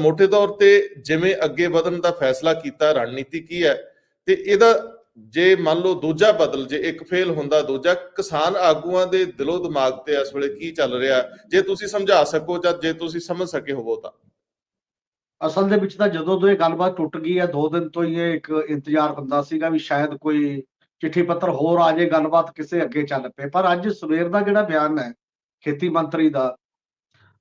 ਮੋਟੇ ਤੌਰ ਤੇ ਜਿਵੇਂ ਅੱਗੇ ਵਧਣ ਦਾ ਫੈਸਲਾ ਕੀਤਾ, ਰਣਨੀਤੀ ਕੀ ਹੈ? ਤੇ ਇਹਦਾ ਜੇ ਮੰਨ ਲਓ ਦੂਜਾ ਬਦਲ, ਜੇ ਇੱਕ ਫੇਲ ਹੁੰਦਾ ਦੂਜਾ, ਕਿਸਾਨ ਆਗੂਆਂ ਦੇ ਦਿਲੋਂ ਦਿਮਾਗ ਤੇ ਇਸ ਵੇਲੇ ਕੀ ਚੱਲ ਰਿਹਾ? ਜੇ ਤੁਸੀਂ ਸਮਝਾ ਸਕੋ ਜਾਂ ਜੇ ਤੁਸੀਂ ਸਮਝ ਸਕੇ ਹੋਵੋ ਤਾਂ। ਅਸਲ ਦੇ ਵਿੱਚ ਤਾਂ ਜਦੋਂ ਤੋਂ ਇਹ ਗੱਲਬਾਤ ਟੁੱਟ ਗਈ ਹੈ, ਦੋ ਦਿਨ ਤੋਂ ਹੀ ਇਹ ਇੱਕ ਇੰਤਜ਼ਾਰ ਹੁੰਦਾ ਸੀਗਾ ਵੀ ਸ਼ਾਇਦ ਕੋਈ ਚਿੱਠੀ ਪੱਤਰ ਹੋਰ ਆ ਜੇ ਗੱਲਬਾਤ ਕਿਸੇ ਅੱਗੇ ਚੱਲ ਪਏ। ਪਰ ਅੱਜ ਸਵੇਰ ਦਾ ਜਿਹੜਾ ਬਿਆਨ ਹੈ, ਖੇਤੀ ਮੰਤਰੀ ਦਾ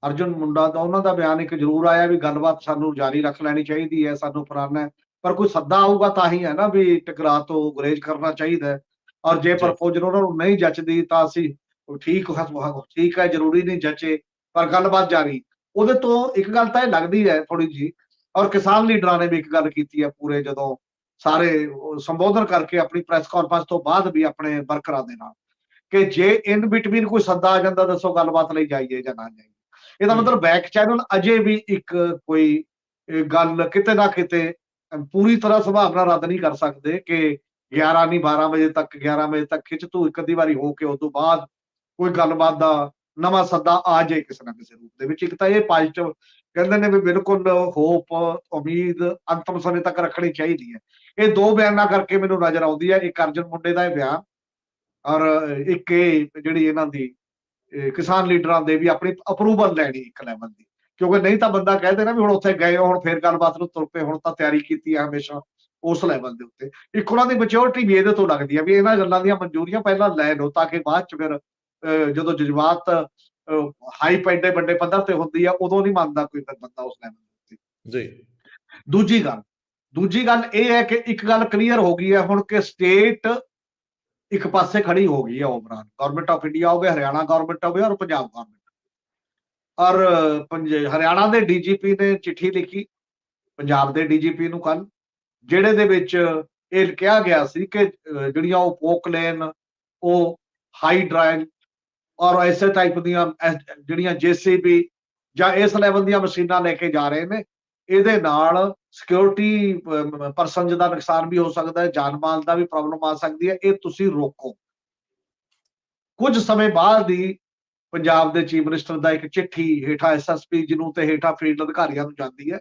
ਅਰਜੁਨ ਮੁੰਡਾ ਦਾ ਉਹਨਾਂ ਦਾ ਬਿਆਨ ਇੱਕ ਜ਼ਰੂਰ ਆਇਆ ਵੀ ਗੱਲਬਾਤ ਸਾਨੂੰ ਜਾਰੀ ਰੱਖ ਲੈਣੀ ਚਾਹੀਦੀ ਹੈ ਸਾਨੂੰ ਫਲਾਨਾ ਹੈ। ਪਰ ਕੋਈ ਸੱਦਾ ਆਊਗਾ ਤਾਂ ਹੀ ਹੈ ਨਾ ਵੀ ਟਕਰਾਅ ਤੋਂ ਗੁਰੇਜ਼ ਕਰਨਾ ਚਾਹੀਦਾ ਹੈ। ਔਰ ਜੇ। ਪ੍ਰਪੋਜ਼ਲ ਉਹਨਾਂ ਨੂੰ ਨਹੀਂ ਜੱਚਦੀ ਤਾਂ ਅਸੀਂ ਉਹ ਠੀਕ ਠੀਕ ਹੈ ਜ਼ਰੂਰੀ ਨਹੀਂ ਜੱਚੇ ਪਰ ਗੱਲਬਾਤ ਜਾਰੀ। ਉਹਦੇ ਤੋਂ ਇੱਕ ਗੱਲ ਤਾਂ ਇਹ ਲੱਗਦੀ ਹੈ ਥੋੜੀ ਜੀ ਔਰ ਕਿਸਾਨ ਲੀਡਰਾਂ ਨੇ ਵੀ ਇੱਕ ਗੱਲ ਕੀਤੀ ਹੈ ਪੂਰੇ ਜਦੋਂ ਸਾਰੇ ਸੰਬੋਧਨ ਕਰਕੇ ਆਪਣੀ ਪ੍ਰੈਸ ਕਾਨਫਰੰਸ ਤੋਂ ਬਾਅਦ ਵੀ ਆਪਣੇ ਵਰਕਰਾਂ ਦੇ ਨਾਲ ਕਿ ਜੇ ਇਨ ਬਿਟਵੀਨ ਕੋਈ ਸੱਦਾ ਆ ਜਾਂਦਾ ਦੱਸੋ ਗੱਲਬਾਤ ਲਈ ਜਾਈਏ ਜਾਂ ਨਾ ਜਾਈਏ। ਇਹਦਾ। ਮਤਲਬ ਬੈਕ ਚੈਨਲ ਅਜੇ ਵੀ ਇੱਕ ਕੋਈ ਗੱਲ ਕਿਤੇ ਨਾ ਕਿਤੇ ਪੂਰੀ ਤਰ੍ਹਾਂ ਸੰਭਾਵਨਾ ਰੱਦ ਨਹੀਂ ਕਰ ਸਕਦੇ ਕਿ 11 ਨਹੀਂ 12 ਵਜੇ ਤੱਕ 11 ਵਜੇ ਤੱਕ ਖਿੱਚ ਤੂੰ ਇੱਕ ਅੱਧੀ ਵਾਰੀ ਹੋ ਕੇ ਉਸ ਤੋਂ ਬਾਅਦ ਕੋਈ ਗੱਲਬਾਤ ਦਾ ਨਵਾਂ ਸੱਦਾ ਆ ਜਾਏ ਕਿਸੇ ਨਾ ਕਿਸੇ ਰੂਪ ਦੇ ਵਿੱਚ। ਇੱਕ ਤਾਂ ਇਹ ਪੋਜ਼ਿਟਿਵ ਕਹਿੰਦੇ ਨੇ ਵੀ ਬਿਲਕੁਲ ਹੋਪ ਉਮੀਦ ਅੰਤਮ ਸਮੇਂ ਤੱਕ ਰੱਖਣੀ ਚਾਹੀਦੀ ਹੈ। ਇਹ ਦੋ ਬਿਆਨਾਂ ਕਰਕੇ ਮੈਨੂੰ ਨਜ਼ਰ ਆਉਂਦੀ ਹੈ। ਇੱਕ ਅਰਜਨ ਮੁੰਡੇ ਦਾ ਇਹ ਬਿਆਨ ਔਰ ਇੱਕ ਇਹ ਜਿਹੜੀ ਇਹਨਾਂ ਦੀ ਕਿਸਾਨ ਲੀਡਰਾਂ ਦੇ ਵੀ ਆਪਣੀ ਅਪਰੂਵਲ ਲੈਣੀ ਇੱਕ ਲੈਵਲ ਦੀ। ਕਿਉਂਕਿ ਨਹੀਂ ਤਾਂ ਬੰਦਾ ਕਹਿ ਦੇ ਨਾ ਵੀ ਹੁਣ ਉੱਥੇ ਗਏ ਹੁਣ ਫੇਰ ਗੱਲਬਾਤ ਨੂੰ ਤੁਰ ਪਏ ਹੁਣ ਤਾਂ ਤਿਆਰੀ ਕੀਤੀ ਹੈ ਹਮੇਸ਼ਾ ਉਸ ਲੈਵਲ ਦੇ ਉੱਤੇ। ਇੱਕ ਉਹਨਾਂ ਦੀ ਮੈਚੁਰਿਟੀ ਵੀ ਇਹਦੇ ਤੋਂ ਲੱਗਦੀ ਹੈ ਵੀ ਇਹਨਾਂ ਗੱਲਾਂ ਦੀਆਂ ਮਨਜ਼ੂਰੀਆਂ ਪਹਿਲਾਂ ਲੈ ਲਓ ਤਾਂ ਕਿ ਬਾਅਦ ਚ ਫਿਰ ਜਦੋਂ ਜਜ਼ਬਾਤ ਹਾਈ ਪੈਂਡੇ ਵੱਡੇ ਪੱਧਰ ਤੇ ਹੁੰਦੀ ਆ ਉਦੋਂ ਨਹੀਂ ਮੰਨਦਾ ਕੋਈ ਫਿਰ ਬੰਦਾ ਉਸ ਲੈਵਲ ਦੇ ਉੱਤੇ। ਜੀ। ਦੂਜੀ ਗੱਲ ਦੂਜੀ ਗੱਲ ਇਹ ਹੈ ਕਿ ਇੱਕ ਗੱਲ ਕਲੀਅਰ ਹੋ ਗਈ ਹੈ ਹੁਣ ਕਿ ਸਟੇਟ ਇੱਕ ਪਾਸੇ ਖੜੀ ਹੋ ਗਈ ਹੈ ਓਵਰਆਲ ਗਵਰਨਮੈਂਟ ਆਫ ਇੰਡੀਆ ਹੋਵੇ ਹਰਿਆਣਾ ਗਵਰਨਮੈਂਟ ਹੋਵੇ ਔਰ ਪੰਜਾਬ ਗਵਰਨਮੈਂਟ ਔਰ ਪੰਜ, ਹਰਿਆਣਾ ਦੇ ਡੀਜੀਪੀ ਨੇ ਚਿੱਠੀ ਲਿਖੀ, ਪੰਜਾਬ ਦੇ ਡੀਜੀਪੀ ਨੂੰ ਕੱਲ ਜਿਹੜੇ ਦੇ ਵਿੱਚ ਇਹ ਕਿਹਾ ਗਿਆ ਸੀ ਕਿ ਜਿਹੜੀਆਂ ਉਹ ਪੋਕਲੇਨ ਉਹ ਹਾਈ ਡਰਾਈਵ ਔਰ ਐਸੇ ਟਾਈਪ ਦੀਆਂ ਐਸ- ਜਿਹੜੀਆਂ ਜੀਸੀਬੀ ਜਾਂ ਇਸ ਲੈਵਲ ਦੀਆਂ ਮਸ਼ੀਨਾਂ ਲੈ ਕੇ ਜਾ ਰਹੇ ਨੇ ਇਹਦੇ ਨਾਲ ਸਿਕਿਉਰਿਟੀ ਪਰਸਨ ਦਾ ਨੁਕਸਾਨ ਵੀ ਹੋ ਸਕਦਾ ਹੈ ਜਾਨ ਮਾਲ ਦਾ ਵੀ ਪ੍ਰੋਬਲਮ ਆ ਸਕਦੀ ਹੈ ਇਹ ਤੁਸੀਂ ਰੋਕੋ। ਕੁਝ ਸਮੇਂ ਬਾਅਦ ਹੀ ਪੰਜਾਬ ਦੇ ਚੀਫ ਮਿਨਿਸਟਰ ਦਾ ਇੱਕ ਚਿੱਠੀ ਹੇਠਾਂ ਐਸਐਸਪੀ ਜਿਹਨੂੰ ਤੇ ਹੇਠਾਂ ਫੀਲਡ ਅਧਿਕਾਰੀਆਂ ਨੂੰ ਜਾਂਦੀ ਹੈ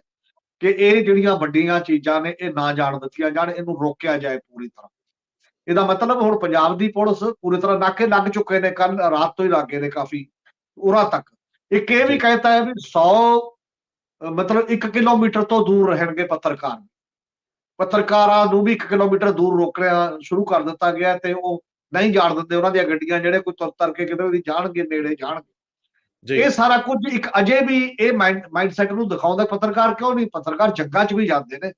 ਕਿ ਇਹ ਜਿਹੜੀਆਂ ਵੱਡੀਆਂ ਚੀਜ਼ਾਂ ਨੇ ਇਹ ਨਾ ਜਾਣ ਦਿੱਤੀਆਂ ਜਾਣ ਇਹਨੂੰ ਰੋਕਿਆ ਜਾਏ ਪੂਰੀ ਤਰ੍ਹਾਂ। ਇਹਦਾ ਮਤਲਬ ਹੁਣ ਪੰਜਾਬ ਦੀ ਪੁਲਿਸ ਪੂਰੀ ਤਰ੍ਹਾਂ ਨਾਕੇ ਲੱਗ ਚੁੱਕੇ ਨੇ ਕੱਲ ਰਾਤ ਤੋਂ ਹੀ ਲੱਗੇ ਨੇ ਕਾਫੀ ਉਰਾ ਤੱਕ। ਇੱਕ ਇਹ ਵੀ ਜੀ। ਕਹਿਤਾ ਹੈ ਵੀ 100 ਅਹ ਮਤਲਬ 1 ਕਿਲੋਮੀਟਰ ਤੋਂ ਦੂਰ ਰਹਿਣਗੇ ਪੱਤਰਕਾਰ। ਪੱਤਰਕਾਰਾਂ ਨੂੰ ਵੀ 1 ਕਿਲੋਮੀਟਰ ਦੂਰ ਰੋਕਣਾ ਸ਼ੁਰੂ ਕਰ ਦਿੱਤਾ ਗਿਆ ਤੇ ਉਹ ਨਹੀਂ ਜਾਣ ਦਿੰਦੇ। ਉਹਨਾਂ ਦੀਆਂ ਗੱਡੀਆਂ ਜਿਹੜੇ ਕੋਈ ਤੁਰ ਤਰ ਕੇ ਕਿਤੇ ਵੀ ਜਾਣਗੇ ਨੇੜੇ ਜਾਣਗੇ। ਜੀ। ਇਹ ਸਾਰਾ ਕੁਝ ਇੱਕ ਅਜੇ ਵੀ ਇਹ ਮਾਈਂਡਸੈਟ ਨੂੰ ਦਿਖਾਉਂਦਾ ਪੱਤਰਕਾਰ ਕਿਉਂ ਨਹੀਂ? ਪੱਤਰਕਾਰ ਜੱਗਾਂ 'ਚ ਵੀ ਜਾਂਦੇ ਨੇ।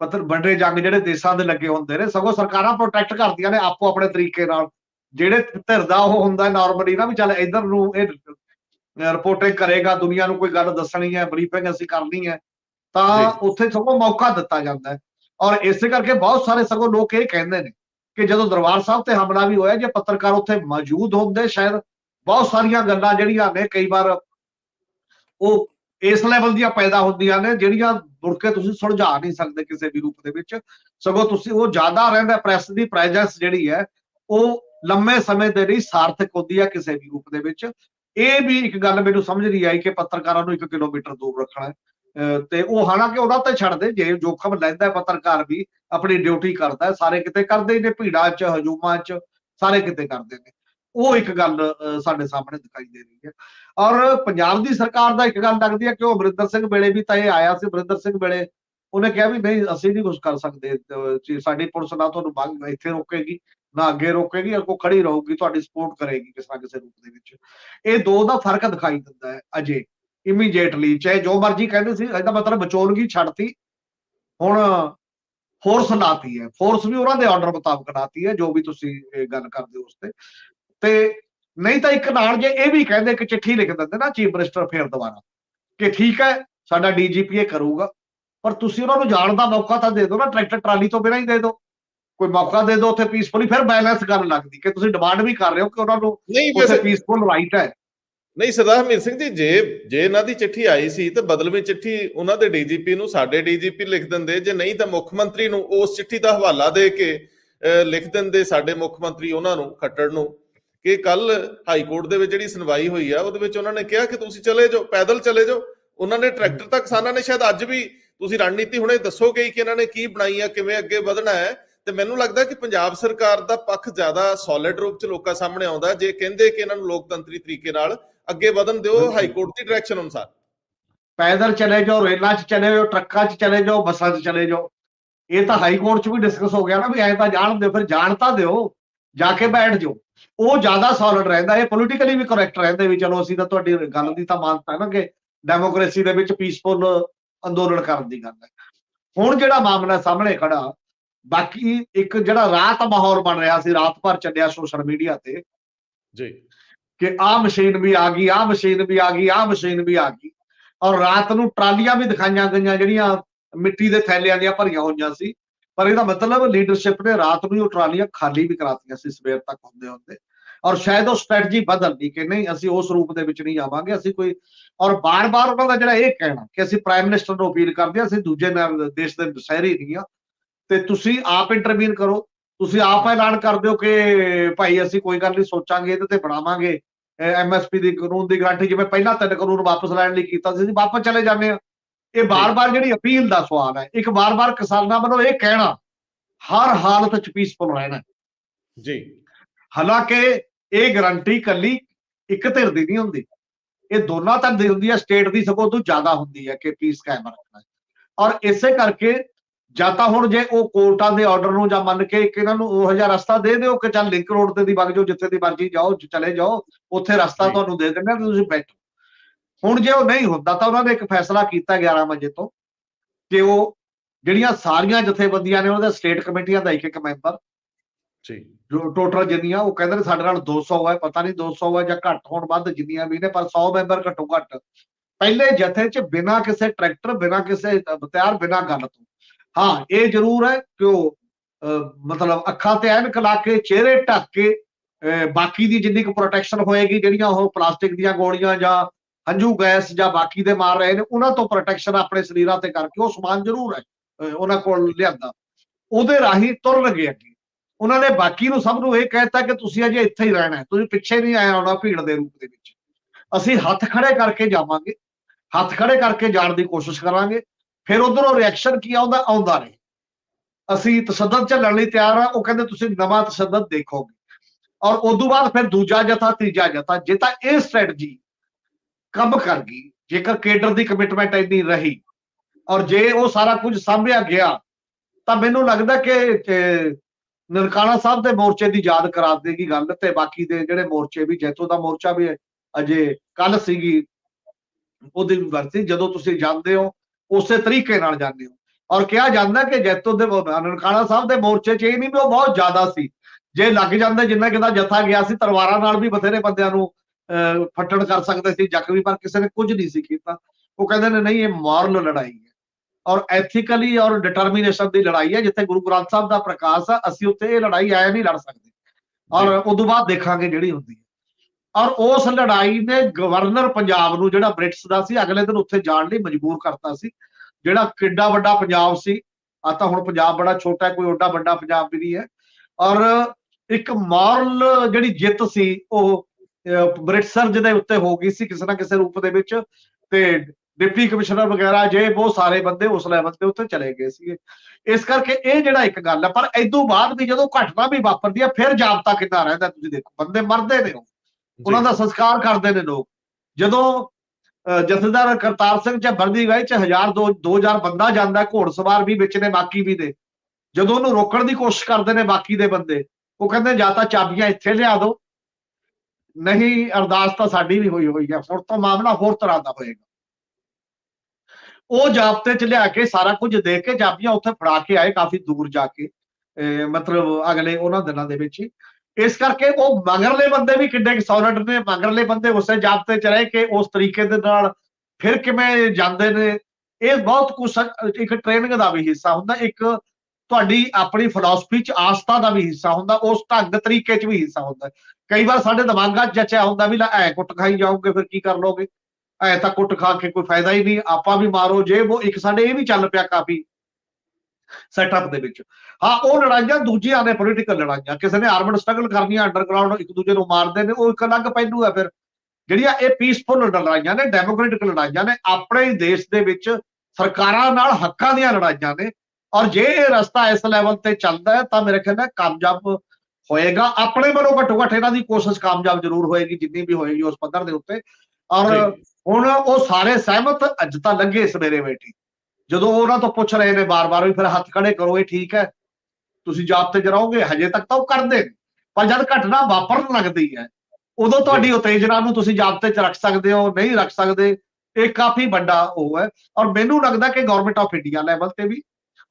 ਪੱਤਰ ਵੱਡੇ ਜੰਗ ਜਿਹੜੇ ਦੇਸ਼ਾਂ ਦੇ ਲੱਗੇ ਹੁੰਦੇ ਨੇ ਸਗੋਂ ਸਰਕਾਰਾਂ ਪ੍ਰੋਟੈਕਟ ਕਰਦੀਆਂ ਨੇ ਆਪੋ ਆਪਣੇ ਤਰੀਕੇ ਨਾਲ। ਜਿਹੜੇ ਧਿਰ ਦਾ ਉਹ ਹੁੰਦਾ ਨਾਰਮਲੀ ਨਾ ਵੀ ਚੱਲ ਇਧਰ ਨੂੰ ਇਹ ਰਿਪੋਰਟਿੰਗ ਕਰੇਗਾ ਦੁਨੀਆ ਨੂੰ ਕੋਈ ਗੱਲ ਦੱਸਣੀ ਹੈ ਬਰੀਫਿੰਗ ਅਸੀਂ ਕਰਨੀ ਹੈ ਤਾਂ। ਉੱਥੇ ਸਗੋਂ ਮੌਕਾ ਦਿੱਤਾ ਜਾਂਦਾ ਹੈ। ਔਰ ਇਸੇ ਕਰਕੇ ਬਹੁਤ ਸਾਰੇ ਸਗੋਂ ਲੋਕ ਇਹ ਕਹਿੰਦੇ ਨੇ ਕਿ ਜਦੋਂ ਦਰਬਾਰ ਸਾਹਿਬ ਤੇ ਹਮਲਾ ਵੀ ਹੋਇਆ ਜੇ ਪੱਤਰਕਾਰ ਉੱਥੇ ਮੌਜੂਦ ਹੁੰਦੇ ਸ਼ਾਇਦ ਬਹੁਤ ਸਾਰੀਆਂ ਗੱਲਾਂ ਜਿਹੜੀਆਂ ਨੇ ਕਈ ਵਾਰ ਉਹ ਇਸ ਲੈਵਲ ਦੀਆਂ ਪੈਦਾ ਹੁੰਦੀਆਂ ਨੇ ਜਿਹੜੀਆਂ ਮੁੜ ਕੇ ਤੁਸੀਂ ਸੁਲਝਾ ਨਹੀਂ ਸਕਦੇ ਕਿਸੇ ਵੀ ਰੂਪ ਦੇ ਵਿੱਚ। ਸਗੋਂ ਤੁਸੀਂ ਉਹ ਜ਼ਿਆਦਾ ਰਹਿੰਦਾ ਪ੍ਰੈਸ ਦੀ ਪ੍ਰੈਜ਼ੈਂਸ ਜਿਹੜੀ ਹੈ ਉਹ ਲੰਮੇ ਸਮੇਂ ਦੇ ਲਈ ਸਾਰਥਕ ਹੁੰਦੀ ਹੈ ਕਿਸੇ ਵੀ ਰੂਪ ਦੇ ਵਿੱਚ। ਇਹ ਵੀ ਇੱਕ ਗੱਲ ਮੈਨੂੰ ਸਮਝ ਨਹੀਂ ਆਈ ਕਿ ਪੱਤਰਕਾਰਾਂ ਨੂੰ 1 ਕਿਲੋਮੀਟਰ ਦੂਰ ਰੱਖਣਾ ਤੇ ਉਹ ਹਾਲਾਂਕਿ ਉਹਨਾਂ ਤੇ ਛੱਡਦੇ, ਜੇ ਜੋਖਮ ਲੈਂਦਾ ਪੱਤਰਕਾਰ ਵੀ ਆਪਣੀ ਡਿਊਟੀ ਕਰਦਾ ਸਾਰੇ ਕਿਤੇ ਕਰਦੇ ਹੀ ਨੇ, ਭੀੜਾਂ 'ਚ, ਹਜੂਮਾਂ 'ਚ, ਸਾਰੇ ਕਿਤੇ ਕਰਦੇ ਨੇ। ਉਹ ਇੱਕ ਗੱਲ ਸਾਡੇ ਸਾਹਮਣੇ ਦਿਖਾਈ ਦੇ ਰਹੀ ਹੈ। ਔਰ ਪੰਜਾਬ ਦੀ ਸਰਕਾਰ ਦਾ ਇੱਕ ਗੱਲ ਲੱਗਦੀ ਹੈ ਕਿ ਉਹ ਅਮਰਿੰਦਰ ਸਿੰਘ ਵੇਲੇ ਵੀ ਤਾਂ ਇਹ ਆਇਆ ਸੀ, ਅਮਰਿੰਦਰ ਸਿੰਘ ਵੇਲੇ ਉਹਨੇ ਕਿਹਾ ਵੀ ਨਹੀਂ, ਅਸੀਂ ਨਹੀਂ ਕੁਝ ਕਰ ਸਕਦੇ ਸਾਡੀ ਪੁਲਿਸ ਨਾ ਤੁਹਾਨੂੰ ਮੰਗ ਇੱਥੇ ਰੋਕੇਗੀ। ਨਾ ਅੱਗੇ ਰੋਕੇਗੀ, ਅੱਗੋਂ ਖੜੀ ਰਹੂਗੀ, ਤੁਹਾਡੀ ਸਪੋਰਟ ਕਰੇਗੀ ਕਿਸੇ ਨਾ ਕਿਸੇ ਰੂਪ ਦੇ ਵਿੱਚ। ਇਹ ਦੋ ਦਾ ਫ਼ਰਕ ਦਿਖਾਈ ਦਿੰਦਾ ਹੈ, ਅਜੇ ਇਮੀਡੀਏਟਲੀ ਚਾਹੇ ਜੋ ਮਰਜ਼ੀ ਕਹਿੰਦੇ ਸੀ, ਇਹਦਾ ਮਤਲਬ ਵਿਚੋਲਗੀ ਛੱਡਤੀ, ਹੁਣ ਫੋਰਸ ਲਾਤੀ ਹੈ। ਫੋਰਸ ਵੀ ਉਹਨਾਂ ਦੇ ਆਰਡਰ ਮੁਤਾਬਕ ਲਾਤੀ ਹੈ, ਜੋ ਵੀ ਤੁਸੀਂ, ਇਹ ਗੱਲ ਕਰਦੇ ਹੋ ਉਸ ਤੇ। ਤੇ ਨਹੀਂ ਤਾਂ ਇੱਕ ਨਾਲ ਜੇ ਇਹ ਵੀ ਕਹਿੰਦੇ ਕਿ ਚਿੱਠੀ ਲਿਖ ਦਿੰਦੇ ਨਾ ਚੀਫ ਮਿਨਿਸਟਰ ਫੇਰ ਦੁਬਾਰਾ, ਕਿ ਠੀਕ ਹੈ, ਸਾਡਾ ਡੀਜੀਪੀ ਇਹ ਕਰੂਗਾ, ਪਰ ਤੁਸੀਂ ਉਹਨਾਂ ਨੂੰ ਜਾਣ ਦਾ ਮੌਕਾ ਤਾਂ ਦੇ ਦਿਓ ਨਾ, ਟਰੈਕਟਰ ਟਰਾਲੀ ਤੋਂ ਬਿਨਾਂ ਹੀ ਦੇ ਦਿਓ। ਕੋਈ ਮੌਕਾ ਦੇ ਦਿਓ ਉੱਥੇ ਪੀਸਫੁਲੀ ਫਿਰ ਬੈਲੈਂਸ ਗੱਲ ਲੱਗਦੀ ਕਿ ਤੁਸੀਂ ਡਿਮਾਂਡ ਵੀ ਕਰ ਰਹੇ ਹੋ ਕਿ ਉਹਨਾਂ ਨੂੰ ਨਹੀਂ ਵੈਸੇ ਪੀਸਫੁਲ ਰਾਈਟ ਹੈ। ਨਹੀਂ ਸਰਦਾਰ ਹਮੀਰ ਸਿੰਘ ਜੀ ਜੇ ਜੇ ਇਹਨਾਂ ਦੀ ਚਿੱਠੀ ਆਈ ਸੀ ਤੇ ਬਦਲਵੀਂ ਚਿੱਠੀ ਉਹਨਾਂ ਦੇ ਡੀਜੀਪੀ ਨੂੰ ਸਾਡੇ ਡੀਜੀਪੀ ਲਿਖ ਦਿੰਦੇ ਜੇ ਨਹੀਂ ਤਾਂ ਮੁੱਖ ਮੰਤਰੀ ਨੂੰ ਉਸ ਚਿੱਠੀ ਦਾ ਹਵਾਲਾ ਦੇ ਕੇ ਲਿਖ ਦਿੰਦੇ ਸਾਡੇ ਮੁੱਖ ਮੰਤਰੀ ਉਹਨਾਂ ਨੂੰ ਖੱਟੜ ਨੂੰ ਕਿ ਕੱਲ ਹਾਈ ਕੋਰਟ ਦੇ ਵਿੱਚ ਜਿਹੜੀ ਸੁਣਵਾਈ ਹੋਈ ਆ ਉਹਦੇ ਵਿੱਚ ਉਹਨਾਂ ਨੇ ਕਿਹਾ ਕਿ ਤੁਸੀਂ ਚਲੇ ਜਾਓ ਪੈਦਲ ਚਲੇ ਜਾਓ। ਉਹਨਾਂ ਨੇ ਟਰੈਕਟਰ ਤਾਂ ਕਿਸਾਨਾਂ ਨੇ ਸ਼ਾਇਦ ਅੱਜ ਵੀ ਤੁਸੀਂ ਰਣਨੀਤੀ ਹੁਣੇ ਦੱਸੋਗੇ ਕਿ ਇਹਨਾਂ ਨੇ ਕੀ ਬਣਾਈ ਆ ਕਿਵੇਂ ਅੱਗੇ ਵਧਣਾ ਹੈ। ਤੇ ਮੈਨੂੰ ਲੱਗਦਾ ਕਿ ਪੰਜਾਬ ਸਰਕਾਰ ਦਾ ਪੱਖ ਜ਼ਿਆਦਾ ਸੋਲਿਡ ਰੂਪ ਚ ਲੋਕਾਂ ਸਾਹਮਣੇ ਆਉਂਦਾ ਜੇ ਕਹਿੰਦੇ ਕਿ ਇਹਨਾਂ ਨੂੰ ਲੋਕਤੰਤਰੀ ਤਰੀਕੇ ਨਾਲ ਅੱਗੇ ਵਧਣ ਦਿਓ। ਹਾਈ ਕੋਰਟ ਦੀ ਡਾਇਰੈਕਸ਼ਨ ਅਨੁਸਾਰ। ਪੈਦਲ ਚਲੇ ਜਾਓ ਰੇਲਾਂ 'ਚ ਚਲੇ ਜਾਓ ਟਰੱਕਾਂ 'ਚ ਚਲੇ ਜਾਓ ਬੱਸਾਂ 'ਚ ਚਲੇ ਜਾਓ। ਇਹ ਤਾਂ ਹਾਈ ਕੋਰਟ 'ਚ ਵੀ ਡਿਸਕਸ ਹੋ ਗਿਆ ਨਾ ਵੀ ਐਂ ਤਾਂ ਜਾਣ ਦਿਓ ਫਿਰ ਜਾਣ ਤਾਂ ਦਿਓ ਜਾ ਕੇ ਬੈਠ ਜਾਓ। ਉਹ ਜ਼ਿਆਦਾ ਸੋਲਿਡ ਰਹਿੰਦਾ ਇਹ ਪੋਲੀਟੀਕਲੀ ਵੀ ਕਰੈਕਟ ਰਹਿੰਦੇ ਵੀ ਚਲੋ ਅਸੀਂ ਤਾਂ ਤੁਹਾਡੀ ਗੱਲ ਦੀ ਤਾਂ ਮੰਨਤਾ ਨਾ ਕਿ ਡੈਮੋਕ੍ਰੇਸੀ ਦੇ ਵਿੱਚ ਪੀਸਫੁਲ ਅੰਦੋਲਨ ਕਰਨ ਦੀ ਗੱਲ ਹੈ। ਹੁਣ ਜਿਹੜਾ ਮਾਮਲਾ ਸਾਹਮਣੇ ਖੜਾ ਬਾਕੀ ਇੱਕ ਜਿਹੜਾ ਰਾਤ ਮਾਹੌਲ ਬਣ ਰਿਹਾ ਸੀ ਰਾਤ ਭਰ ਚੱਲਿਆ ਸੋਸ਼ਲ ਮੀਡੀਆ ਤੇ ਜੀ। ਕਿ ਆਹ ਮਸ਼ੀਨ ਵੀ ਆ ਗਈ ਆਹ ਮਸ਼ੀਨ ਵੀ ਆ ਗਈ ਆਹ ਮਸ਼ੀਨ ਵੀ ਆ ਗਈ। ਔਰ ਰਾਤ ਨੂੰ ਟਰਾਲੀਆਂ ਵੀ ਦਿਖਾਈਆਂ ਗਈਆਂ ਜਿਹੜੀਆਂ ਮਿੱਟੀ ਦੇ ਥੈਲਿਆਂ ਦੀਆਂ ਭਰੀਆਂ ਹੋਈਆਂ ਸੀ। ਪਰ ਇਹਦਾ ਮਤਲਬ ਲੀਡਰਸ਼ਿਪ ਨੇ ਰਾਤ ਨੂੰ ਉਹ ਟਰਾਲੀਆਂ ਖਾਲੀ ਵੀ ਕਰਾਤੀਆਂ ਸੀ ਸਵੇਰ ਤੱਕ ਹੁੰਦੇ ਹੁੰਦੇ। ਔਰ ਸ਼ਾਇਦ ਉਹ ਸਟ੍ਰੈਟਜੀ ਬਦਲਦੀ ਕਿ ਨਹੀਂ ਅਸੀਂ ਉਸ ਰੂਪ ਦੇ ਵਿੱਚ ਨਹੀਂ ਆਵਾਂਗੇ ਅਸੀਂ ਕੋਈ ਔਰ ਬਾਰ-ਬਾਰ ਉਹਨਾਂ ਦਾ ਜਿਹੜਾ ਇਹ ਕਹਿਣਾ ਕਿ ਅਸੀਂ ਪ੍ਰਾਈਮ ਮਿਨਿਸਟਰ ਨੂੰ ਅਪੀਲ ਕਰਦੇ ਹਾਂ ਅਸੀਂ ਦੂਜੇ ਦੇਸ਼ ਦੇ ਸ਼ਹਿਰੀ ਨਹੀਂ ਆ ਤੇ ਤੁਸੀਂ ਆਪ ਇੰਟਰਵੀਨ ਕਰੋ। ਤੁਸੀਂ ਆਪ ਐਲਾਨ ਕਰ ਦਿਓ ਕਿ ਭਾਈ ਅਸੀਂ ਕੋਈ ਗੱਲ ਨਹੀਂ ਸੋਚਾਂਗੇ ਇਹਦੇ ਤੇ ਬਣਾਵਾਂਗੇ। ਐਮਐਸਪੀ ਦੀ ਕਾਨੂੰਨ ਦੀ ਗਾਰੰਟੀ ਜਿਵੇਂ ਪਹਿਲਾਂ ਤਿੰਨ ਕਾਨੂੰਨ ਵਾਪਸ ਲੈਣ ਲਈ ਕੀਤਾ ਸੀ ਅਸੀਂ ਵਾਪਸ ਚਲੇ ਜਾਂਦੇ ਆ ਇਹ ਬਾਰ-ਬਾਰ ਜਿਹੜੀ ਅਪੀਲ ਦਾ ਸਵਾਲ ਹੈ ਇੱਕ ਬਾਰ-ਬਾਰ ਕਿਸਾਨਾਂ ਵੱਲੋਂ ਇਹ ਕਹਿਣਾ ਹਰ ਹਾਲਤ ਚ ਪੀਸਫੁਲ ਰਹਿਣਾ ਜੀ। ਹਾਲਾਂਕਿ ਇਹ ਗਾਰੰਟੀ ਕੱਲੀ ਇੱਕ ਧਿਰ ਦੀ ਨਹੀਂ ਹੁੰਦੀ। ਇਹ ਦੋਨਾਂ ਧਿਰ ਦੀ ਹੁੰਦੀ ਹੈ ਸਟੇਟ ਦੀ ਸਗੋਂ ਤੋਂ ਜ਼ਿਆਦਾ ਹੁੰਦੀ ਹੈ ਕਿ ਪੀਸ ਕਾਇਮ ਰੱਖਣਾ ਔਰ ਇਸੇ ਕਰਕੇ ਜਾਂ ਤਾਂ ਹੁਣ ਜੇ ਉਹ ਕੋਰਟਾਂ ਦੇ ਆਰਡਰ ਨੂੰ ਜਾਂ ਮੰਨ ਕੇ ਕਿ ਇਹਨਾਂ ਨੂੰ ਉਹ ਜਿਹਾ ਰਸਤਾ ਦੇ ਦਿਓ ਕਿ ਚੱਲ ਲਿੰਕ ਰੋਡ ਤੇ ਦੀ ਵਗ ਜਾਓ ਜਿੱਥੇ ਦੀ ਮਰਜ਼ੀ ਜਾਓ ਚਲੇ ਜਾਓ ਉੱਥੇ ਰਸਤਾ। ਤੁਹਾਨੂੰ ਦੇ ਦਿੰਦੇ ਤੁਸੀਂ ਬੈਠੋ। ਹੁਣ ਜੇ ਉਹ ਨਹੀਂ ਹੁੰਦਾ ਤਾਂ ਉਹਨਾਂ ਨੇ ਇੱਕ ਫੈਸਲਾ ਕੀਤਾ 11 ਵਜੇ ਤੋਂ ਕਿ ਉਹ ਜਿਹੜੀਆਂ ਸਾਰੀਆਂ ਜਥੇਬੰਦੀਆਂ ਨੇ ਉਹਨਾਂ ਦੇ ਸਟੇਟ ਕਮੇਟੀਆਂ ਦਾ ਇੱਕ ਇੱਕ ਮੈਂਬਰ ਜੀ। ਜੋ ਟੋਟਲ ਜਿੰਨੀਆਂ ਉਹ ਕਹਿੰਦੇ ਨੇ ਸਾਡੇ ਨਾਲ 200 ਹੈ ਪਤਾ ਨਹੀਂ 200 ਹੈ ਜਾਂ ਘੱਟ ਹੋਣ ਵੱਧ ਜਿੰਨੀਆਂ ਵੀ ਨੇ ਪਰ 100 ਮੈਂਬਰ ਘੱਟੋ ਘੱਟ ਪਹਿਲੇ ਜਥੇ 'ਚ ਬਿਨਾਂ ਕਿਸੇ ਟਰੈਕਟਰ ਬਿਨਾਂ ਕਿਸੇ ਬਤਿਆਰ ਬਿਨਾਂ ਗੱਲ ਤੋਂ। ਹਾਂ ਇਹ ਜ਼ਰੂਰ ਹੈ ਕਿ ਉਹ ਅਹ, ਮਤਲਬ ਅੱਖਾਂ ਤੇ ਐਨਕ ਲਾ ਕੇ ਚਿਹਰੇ ਢੱਕ ਕੇ ਅਹ, ਬਾਕੀ ਦੀ ਜਿੰਨੀ ਕੁ ਪ੍ਰੋਟੈਕਸ਼ਨ ਹੋਏਗੀ ਜਿਹੜੀਆਂ ਉਹ ਪਲਾਸਟਿਕ ਦੀਆਂ ਗੋਲੀਆਂ ਜਾਂ ਹੰਝੂ ਗੈਸ ਜਾਂ ਬਾਕੀ ਦੇ ਮਾਰ ਰਹੇ ਨੇ ਉਹਨਾਂ ਤੋਂ ਪ੍ਰੋਟੈਕਸ਼ਨ ਆਪਣੇ ਸਰੀਰਾਂ ਤੇ ਕਰਕੇ ਉਹ ਸਮਾਨ ਜ਼ਰੂਰ ਹੈ ਉਹਨਾਂ ਕੋਲ ਲਿਆਂਦਾ। ਉਹਦੇ ਰਾਹੀਂ ਤੁਰਨਗੇ ਅੱਗੇ। ਉਹਨਾਂ ਨੇ ਬਾਕੀ ਨੂੰ ਸਭ ਨੂੰ ਇਹ ਕਹਿਤਾ ਕਿ ਤੁਸੀਂ ਅਜੇ ਇੱਥੇ ਹੀ ਰਹਿਣਾ ਤੁਸੀਂ ਪਿੱਛੇ ਨਹੀਂ ਆਇਆ ਹੋਣਾ ਭੀੜ ਦੇ ਰੂਪ ਦੇ ਵਿੱਚ। ਅਸੀਂ ਹੱਥ ਖੜੇ ਕਰਕੇ ਜਾਵਾਂਗੇ ਹੱਥ ਖੜੇ ਕਰਕੇ ਜਾਣ ਦੀ ਕੋਸ਼ਿਸ਼ ਕਰਾਂਗੇ ਫਿਰ ਉਧਰੋਂ ਰਿਐਕਸ਼ਨ ਕੀ ਆਉਂਦਾ ਆਉਂਦਾ ਨਹੀਂ। ਅਸੀਂ ਤਸੱਦਦ ਚੱਲਣ ਲਈ ਤਿਆਰ ਆ। ਉਹ ਕਹਿੰਦੇ ਤੁਸੀਂ ਨਵਾਂ ਤਸੱਦਦ ਦੇਖੋਗੇ। ਔਰ ਉਦੋਂ ਬਾਅਦ ਫਿਰ ਦੂਜਾ ਜਥਾ ਤੀਜਾ ਜਥਾ ਜੇ ਤਾਂ ਇਹ ਸਟ੍ਰੈਟਜੀ ਕੰਮ ਕਰ ਗਈ ਜੇਕਰ ਕੇਡਰ ਦੀ ਕਮਿਟਮੈਂਟ ਇੰਨੀ ਰਹੀ ਔਰ ਜੇ ਉਹ ਸਾਰਾ ਕੁਝ ਸਾਂਭਿਆ ਗਿਆ ਤਾਂ ਮੈਨੂੰ ਲੱਗਦਾ ਕਿ ਅਹ, ਨਨਕਾਣਾ ਸਾਹਿਬ ਦੇ ਮੋਰਚੇ ਦੀ ਯਾਦ ਕਰਾ ਦੇਗੀ ਗੱਲ ਤੇ ਬਾਕੀ ਦੇ ਜਿਹੜੇ ਮੋਰਚੇ ਵੀ ਜੈਤੋ ਦਾ ਮੋਰਚਾ ਵੀ ਅਜੇ ਕੱਲ ਸੀਗੀ ਉਹਦੀ ਵਰਤੀ ਜਦੋਂ ਤੁਸੀਂ ਜਾਂਦੇ ਹੋ ਉਸੇ ਤਰੀਕੇ ਨਾਲ ਜਾਂਦੇ ਹੋ। ਔਰ ਕਿਹਾ ਜਾਂਦਾ ਕਿ ਜੈਤੋ ਦੇ ਨਨਕਾਣਾ ਸਾਹਿਬ ਦੇ ਮੋਰਚੇ 'ਚ ਇਹ ਨਹੀਂ ਵੀ ਉਹ ਬਹੁਤ ਜ਼ਿਆਦਾ ਸੀ। ਜੇ ਲੱਗ ਜਾਂਦੇ ਜਿੰਨਾ ਕਿਦਾ ਜਥਾ ਗਿਆ ਸੀ ਤਲਵਾਰਾਂ ਨਾਲ ਵੀ ਬਥੇਰੇ ਬੰਦਿਆਂ ਨੂੰ ਫੱਟੜ ਕਰ ਸਕਦੇ ਸੀ ਜ਼ਖਮੀ ਪਰ ਕਿਸੇ ਨੇ ਕੁਝ ਨਹੀਂ ਸੀ ਕੀਤਾ। ਉਹ ਕਹਿੰਦੇ ਨੇ ਨਹੀਂ ਇਹ ਮਾਰਲ ਲੜਾਈ ਹੈ। ਔਰ ਐਥੀਕਲੀ ਔਰ ਡਿਟਰਮੀਨੇਸ਼ਨ ਦੀ ਲੜਾਈ ਹੈ ਜਿੱਥੇ ਗੁਰੂ ਗ੍ਰੰਥ ਸਾਹਿਬ ਦਾ ਪ੍ਰਕਾਸ਼ ਆ ਅਸੀਂ ਉੱਥੇ ਇਹ ਲੜਾਈ ਆਇਆ ਨਹੀਂ ਲੜ ਸਕਦੇ। ਔਰ ਉਦੋਂ ਬਾਅਦ ਦੇਖਾਂਗੇ ਜਿਹੜੀ ਹੁੰਦੀ ਹੈ। ਔਰ ਉਸ ਲੜਾਈ ਨੇ ਗਵਰਨਰ ਪੰਜਾਬ ਨੂੰ ਜਿਹੜਾ ਬ੍ਰਿਟਿਸ਼ ਦਾ ਸੀ ਅਗਲੇ ਦਿਨ ਉੱਥੇ ਜਾਣ ਲਈ ਮਜਬੂਰ ਕਰਤਾ ਸੀ। ਜਿਹੜਾ ਕਿੱਡਾ ਵੱਡਾ ਪੰਜਾਬ ਸੀ ਆ ਤਾਂ ਹੁਣ ਪੰਜਾਬ ਬੜਾ ਛੋਟਾ ਕੋਈ ਓਡਾ ਵੱਡਾ ਪੰਜਾਬ ਵੀ ਨਹੀਂ ਹੈ। ਔਰ ਇੱਕ ਮਾਰਲ ਜਿਹੜੀ ਜਿੱਤ ਸੀ ਉਹ ਅਹ, ਬ੍ਰਿਟਿਸ਼ਰ ਜਿਹਦੇ ਉੱਤੇ ਹੋ ਗਈ ਸੀ ਕਿਸੇ ਨਾ ਕਿਸੇ ਰੂਪ ਦੇ ਵਿੱਚ ਤੇ ਡਿਪਟੀ ਕਮਿਸ਼ਨਰ ਵਗੈਰਾ ਜੇ ਬਹੁਤ ਸਾਰੇ ਬੰਦੇ ਉਸ ਲੈਵਲ ਤੇ ਉੱਤੇ ਚਲੇ ਗਏ ਸੀਗੇ। ਇਸ ਕਰਕੇ ਇਹ ਜਿਹੜਾ ਇੱਕ ਗੱਲ ਹੈ ਪਰ ਇਦੋਂ ਬਾਅਦ ਵੀ ਜਦੋਂ ਘਟਨਾ ਵੀ ਵਾਪਰਦੀ ਹੈ ਫਿਰ ਜਾਬਤਾ ਕਿੱਦਾਂ ਰਹਿੰਦਾ ਤੁਸੀਂ ਦੇਖੋ ਬੰਦੇ ਮਰਦੇ ਨੇ ਉਹ। ਉਹਨਾਂ ਦਾ ਸੰਸਕਾਰ ਕਰਦੇ ਨੇ ਲੋਕ। ਜਦੋਂ ਜਥੇਦਾਰ ਕਰਤਾਰ ਸਿੰਘ ਝੱਬਰ ਦੀ ਗਾਈ ਚ 1000 ਦੋ 2000 ਬੰਦਾ ਜਾਂਦਾ ਘੋੜਸਵਾਰ ਵੀ ਵਿੱਚ ਨੇ ਬਾਕੀ ਵੀ ਨੇ। ਜਦੋਂ ਉਹਨੂੰ ਰੋਕਣ ਦੀ ਕੋਸ਼ਿਸ਼ ਕਰਦੇ ਨੇ ਬਾਕੀ ਦੇ ਬੰਦੇ ਉਹ ਕਹਿੰਦੇ ਜਾਂ ਤਾਂ ਚਾਬੀਆਂ ਇੱਥੇ ਲਿਆ ਦਿਓ ਨਹੀਂ ਅਰਦਾਸ ਤਾਂ ਸਾਡੀ ਵੀ ਹੋਈ ਹੋਈ ਹੈ ਹੁਣ ਤਾਂ ਮਾਮਲਾ ਹੋਰ ਤਰ੍ਹਾਂ ਦਾ ਹੋਏਗਾ। ਉਹ ਜਾਬਤੇ ਚ ਲਿਆ ਕੇ ਸਾਰਾ ਕੁਝ ਦੇਖ ਕੇ ਚਾਬੀਆਂ ਉੱਥੇ ਫੜਾ ਕੇ ਆਏ ਕਾਫੀ ਦੂਰ ਜਾ ਕੇ। ਅਹ, ਮਤਲਬ ਅਗਲੇ ਉਹਨਾਂ ਦਿਨਾਂ ਦੇ ਵਿੱਚ ਹੀ। ਇਸ ਕਰਕੇ ਉਹ ਮਗਰਲੇ ਬੰਦੇ ਵੀ ਕਿੱਡੇ ਸੌਲਡ ਨੇ ਮਗਰਲੇ ਬੰਦੇ ਉਸੇ ਜਾਬਤੇ ਚ ਰਹਿ ਕੇ ਉਸ ਤਰੀਕੇ ਦੇ ਨਾਲ ਫਿਰ ਕਿਵੇਂ ਜਾਂਦੇ ਨੇ। ਇਹ ਬਹੁਤ ਕੁਝ ਇੱਕ ਟ੍ਰੇਨਿੰਗ ਦਾ ਵੀ ਹਿੱਸਾ ਹੁੰਦਾ, ਇੱਕ ਤੁਹਾਡੀ ਆਪਣੀ ਫਿਲਾਸਫੀ ਚ ਆਸਥਾ ਦਾ ਵੀ ਹਿੱਸਾ ਹੁੰਦਾ, ਉਸ ਢੰਗ ਤਰੀਕੇ ਚ ਵੀ ਹਿੱਸਾ ਹੁੰਦਾ। ਕਈ ਵਾਰ ਸਾਡੇ ਦਿਮਾਗਾਂ 'ਚ ਜੱਚਿਆ ਹੁੰਦਾ ਵੀ ਲੈ ਐ ਕੁੱਟ ਖਾਈ ਜਾਓਗੇ, ਫਿਰ ਕੀ ਕਰ ਲੋਗੇ? ਐ ਤਾਂ ਕੁੱਟ ਖਾ ਕੇ ਕੋਈ ਫਾਇਦਾ ਹੀ ਨਹੀਂ, ਆਪਾਂ ਵੀ ਮਾਰੋ, ਜੇ ਉਹ ਇੱਕ ਸਾਡੇ ਇਹ ਵੀ ਚੱਲ ਪਿਆ ਕਾਫੀ ਸੈਟਅਪ ਦੇ ਵਿੱਚ। ਹਾਂ ਉਹ ਲੜਾਈਆਂ ਦੂਜੀਆਂ ਨੇ ਪੋਲੀਟੀਕਲ ਲੜਾਈਆਂ। ਕਿਸੇ ਨੇ ਆਰਮਡ ਸਟਰਗਲ ਕਰਨੀਆਂ ਅੰਡਰਗਰਾਉਂਡ ਇੱਕ ਦੂਜੇ ਨੂੰ ਮਾਰਦੇ ਨੇ ਉਹ ਇੱਕ ਅਲੱਗ ਪਹਿਲੂ ਹੈ ਫਿਰ। ਜਿਹੜੀਆਂ ਇਹ ਪੀਸਫੁਲ ਲੜਾਈਆਂ ਨੇ ਡੈਮੋਕ੍ਰੈਟਿਕ ਲੜਾਈਆਂ ਨੇ ਆਪਣੇ ਹੀ ਦੇਸ਼ ਦੇ ਵਿੱਚ ਸਰਕਾਰਾਂ ਨਾਲ ਹੱਕਾਂ ਦੀਆਂ ਲੜਾਈਆਂ ਨੇ। ਔਰ ਜੇ ਇਹ ਰਸਤਾ ਇਸ ਲੈਵਲ ਤੇ ਚੱਲਦਾ ਹੈ ਤਾਂ ਮੇਰੇ ਖਿਆਲ ਨਾਲ ਕਾਮਯਾਬ ਹੋਏਗਾ। ਆਪਣੇ ਵੱਲੋਂ ਘੱਟੋ ਘੱਟ ਇਹਨਾਂ ਦੀ ਕੋਸ਼ਿਸ਼ ਕਾਮਯਾਬ ਜ਼ਰੂਰ ਹੋਏਗੀ ਜਿੰਨੀ ਵੀ ਹੋਏਗੀ ਉਸ ਪੱਧਰ ਦੇ ਉੱਤੇ। ਔਰ। ਹੁਣ ਉਹ ਸਾਰੇ ਸਹਿਮਤ ਅੱਜ ਤਾਂ ਲੱਗੇ ਸਵੇਰੇ ਬੈਠੀ ਜਦੋਂ ਉਹਨਾਂ ਤੋਂ ਪੁੱਛ ਰਹੇ ਨੇ ਬਾਰ-ਬਾਰ ਵੀ ਫਿਰ ਹੱਥ ਖੜੇ ਕਰੋ ਇਹ ਠੀਕ ਹੈ। ਤੁਸੀਂ ਜਾਬ ਤੇ ਜਰਾਓਗੇ ਹਜੇ ਤੱਕ ਤਾਂ ਉਹ ਕਰਦੇ ਪਰ ਜਦ ਘਟਨਾ ਵਾਪਰਨ ਲੱਗਦੀ ਹੈ ਉਦੋਂ ਤੁਹਾਡੀ ਉਤੇਜਨਾ ਨੂੰ ਤੁਸੀਂ ਜਾਬ ਤੇ ਰੱਖ ਸਕਦੇ ਹੋ ਨਹੀਂ ਰੱਖ ਸਕਦੇ। ਇਹ ਕਾਫੀ ਵੱਡਾ ਉਹ ਹੈ। ਔਰ ਮੈਨੂੰ ਲੱਗਦਾ ਕਿ ਗਵਰਨਮੈਂਟ ਆਫ ਇੰਡੀਆ ਲੈਵਲ ਤੇ ਵੀ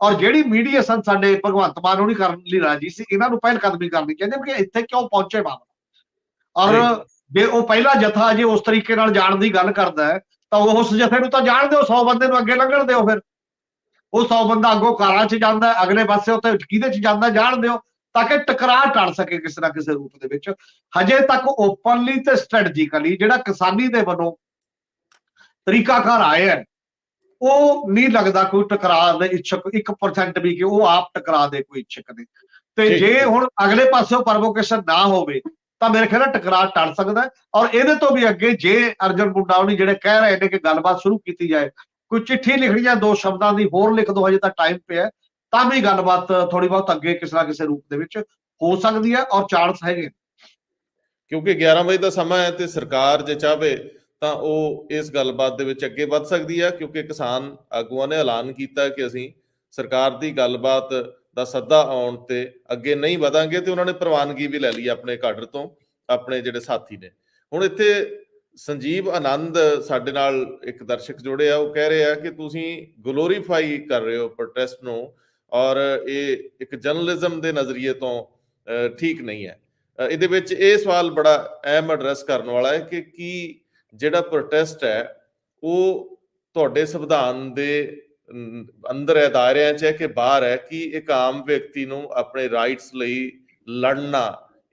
ਔਰ ਜਿਹੜੀ ਮੀਡੀਏਸ਼ਨ ਸਾਡੇ ਭਗਵੰਤ ਮਾਨ ਉਹਨੀ ਕਰਨ ਲਈ ਰਾਜੀ ਸੀ ਇਹਨਾਂ ਨੂੰ ਪਹਿਲ ਕਦਮੀ ਕਰਨੀ ਚਾਹੀਦੀ ਕਿ ਇੱਥੇ ਕਿਉਂ ਪਹੁੰਚੇ ਮਾਮਲਾ। ਔਰ ਜੇ। ਉਹ ਪਹਿਲਾ ਜਥਾ ਜੇ ਉਸ ਤਰੀਕੇ ਨਾਲ ਜਾਣ ਦੀ ਗੱਲ ਕਰਦਾ ਹੈ ਤਾਂ ਉਸ ਜਥੇ ਨੂੰ ਤਾਂ ਜਾਣ ਦਿਓ 100 ਬੰਦੇ ਨੂੰ ਅੱਗੇ ਲੰਘਣ ਦਿਓ ਫਿਰ। ਉਹ 100 ਬੰਦਾ ਅੱਗੋਂ ਕਾਰਾਂ 'ਚ ਜਾਂਦਾ ਅਗਲੇ ਪਾਸੇ ਉੱਤੇ ਕਿਹਦੇ 'ਚ ਜਾਂਦਾ ਜਾਣ ਦਿਓ ਤਾਂ ਕਿ ਟਕਰਾਅ ਟਲ ਸਕੇ ਕਿਸੇ ਨਾ ਕਿਸੇ ਰੂਪ ਦੇ ਵਿੱਚ। ਹਜੇ ਤੱਕ ਓਪਨਲੀ ਤੇ ਸਟ੍ਰੈਟਜੀਕਲੀ ਜਿਹੜਾ ਕਿਸਾਨੀ ਦੇ ਵੱਲੋਂ ਤਰੀਕਾਕਾਰ ਆਏ ਹੈ ਉਹ ਨਹੀਂ ਲੱਗਦਾ ਕੋਈ ਟਕਰਾਅ ਦੇ ਇੱਛਕ 1% ਵੀ ਕਿ ਉਹ ਆਪ ਟਕਰਾਅ ਦੇ ਕੋਈ ਇੱਛਕ ਨੇ। ਤੇ। ਜੇ ਹੁਣ ਅਗਲੇ ਪਾਸਿਓਂ ਪ੍ਰਵੋਕੇਸ਼ਨ ਨਾ ਹੋਵੇ ਤਾਂ ਮੇਰੇ ਖਿਆਲ ਨਾਲ ਟਕਰਾਅ ਟਲ ਸਕਦਾ ਹੈ ਔਰ ਇਹਦੇ ਤੋਂ ਵੀ ਅੱਗੇ ਜੇ ਅਰਜਨ ਮੁੰਡਾਉਣੀ ਜਿਹੜੇ ਕਹਿ ਰਹੇ ਨੇ ਕਿ ਗੱਲਬਾਤ ਸ਼ੁਰੂ ਕੀਤੀ ਜਾਏ, ਕੋਈ ਚਿੱਠੀ ਲਿਖਣੀ ਜਾਂ ਦੋ ਸ਼ਬਦਾਂ ਦੀ ਹੋਰ ਲਿਖ ਦੋ, ਹਜੇ ਤਾਂ ਟਾਈਮ ਪਿਆ ਤਾਂ ਵੀ ਗੱਲਬਾਤ ਥੋੜੀ ਬਹੁਤ ਅੱਗੇ ਕਿਸੇ ਨਾ ਕਿਸੇ ਰੂਪ ਦੇ ਵਿੱਚ ਹੋ ਸਕਦੀ ਹੈ ਔਰ ਚਾਂਸ ਹੈਗੇ ਕਿਉਂਕਿ 11 ਵਜੇ ਦਾ ਸਮਾਂ ਹੈ ਤੇ ਸਰਕਾਰ ਜੇ ਚਾਹਵੇ ਤਾਂ ਉਹ ਇਸ ਗੱਲਬਾਤ ਦੇ ਵਿੱਚ ਅੱਗੇ ਵੱਧ ਸਕਦੀ ਹੈ, ਕਿਉਂਕਿ ਕਿਸਾਨ ਆਗੂਆਂ ਨੇ ਐਲਾਨ ਕੀਤਾ ਕਿ ਅਸੀਂ ਸਰਕਾਰ ਦੀ ਗੱਲਬਾਤ ਦਾ ਸੱਦਾ ਆਉਣ ਤੇ ਅੱਗੇ ਨਹੀਂ ਵਧਾਂਗੇ ਤੇ ਉਹਨਾਂ ਨੇ ਪ੍ਰਵਾਨਗੀ ਵੀ ਲੈ ਲਈ ਆਪਣੇ ਕਾਡਰ ਤੋਂ, ਆਪਣੇ ਜਿਹੜੇ ਸਾਥੀ ਨੇ। ਹੁਣ ਇੱਥੇ ਸੰਜੀਵ ਆਨੰਦ ਸਾਡੇ ਨਾਲ ਇੱਕ ਦਰਸ਼ਕ ਜੁੜੇ ਆ, ਉਹ ਕਹਿ ਰਹੇ ਆ ਕਿ ਤੁਸੀਂ ਗਲੋਰੀਫਾਈ ਕਰ ਰਹੇ ਹੋ ਪ੍ਰੋਟੈਸਟ ਨੂੰ ਔਰ ਇਹ ਇੱਕ ਜਰਨਲਿਜ਼ਮ ਦੇ ਨਜ਼ਰੀਏ ਤੋਂ ਠੀਕ ਨਹੀਂ ਹੈ। ਇਹਦੇ ਵਿੱਚ ਇਹ ਸਵਾਲ ਬੜਾ ਅਹਿਮ ਐਡਰੈਸ ਕਰਨ ਵਾਲਾ ਹੈ ਕਿ ਕੀ ਜਿਹੜਾ ਪ੍ਰੋਟੈਸਟ ਹੈ, ਉਹ ਤੁਹਾਡੇ ਸੰਵਿਧਾਨ ਦੇ ਅੰਦਰ ਹੈ ਦਾਇਰਿਆਂ 'ਚ ਹੈ ਕਿ ਬਾਹਰ ਹੈ ਕਿ ਇੱਕ ਆਮ ਵਿਅਕਤੀ ਨੂੰ ਆਪਣੇ ਰਾਈਟਸ ਲਈ ਲੜਨਾ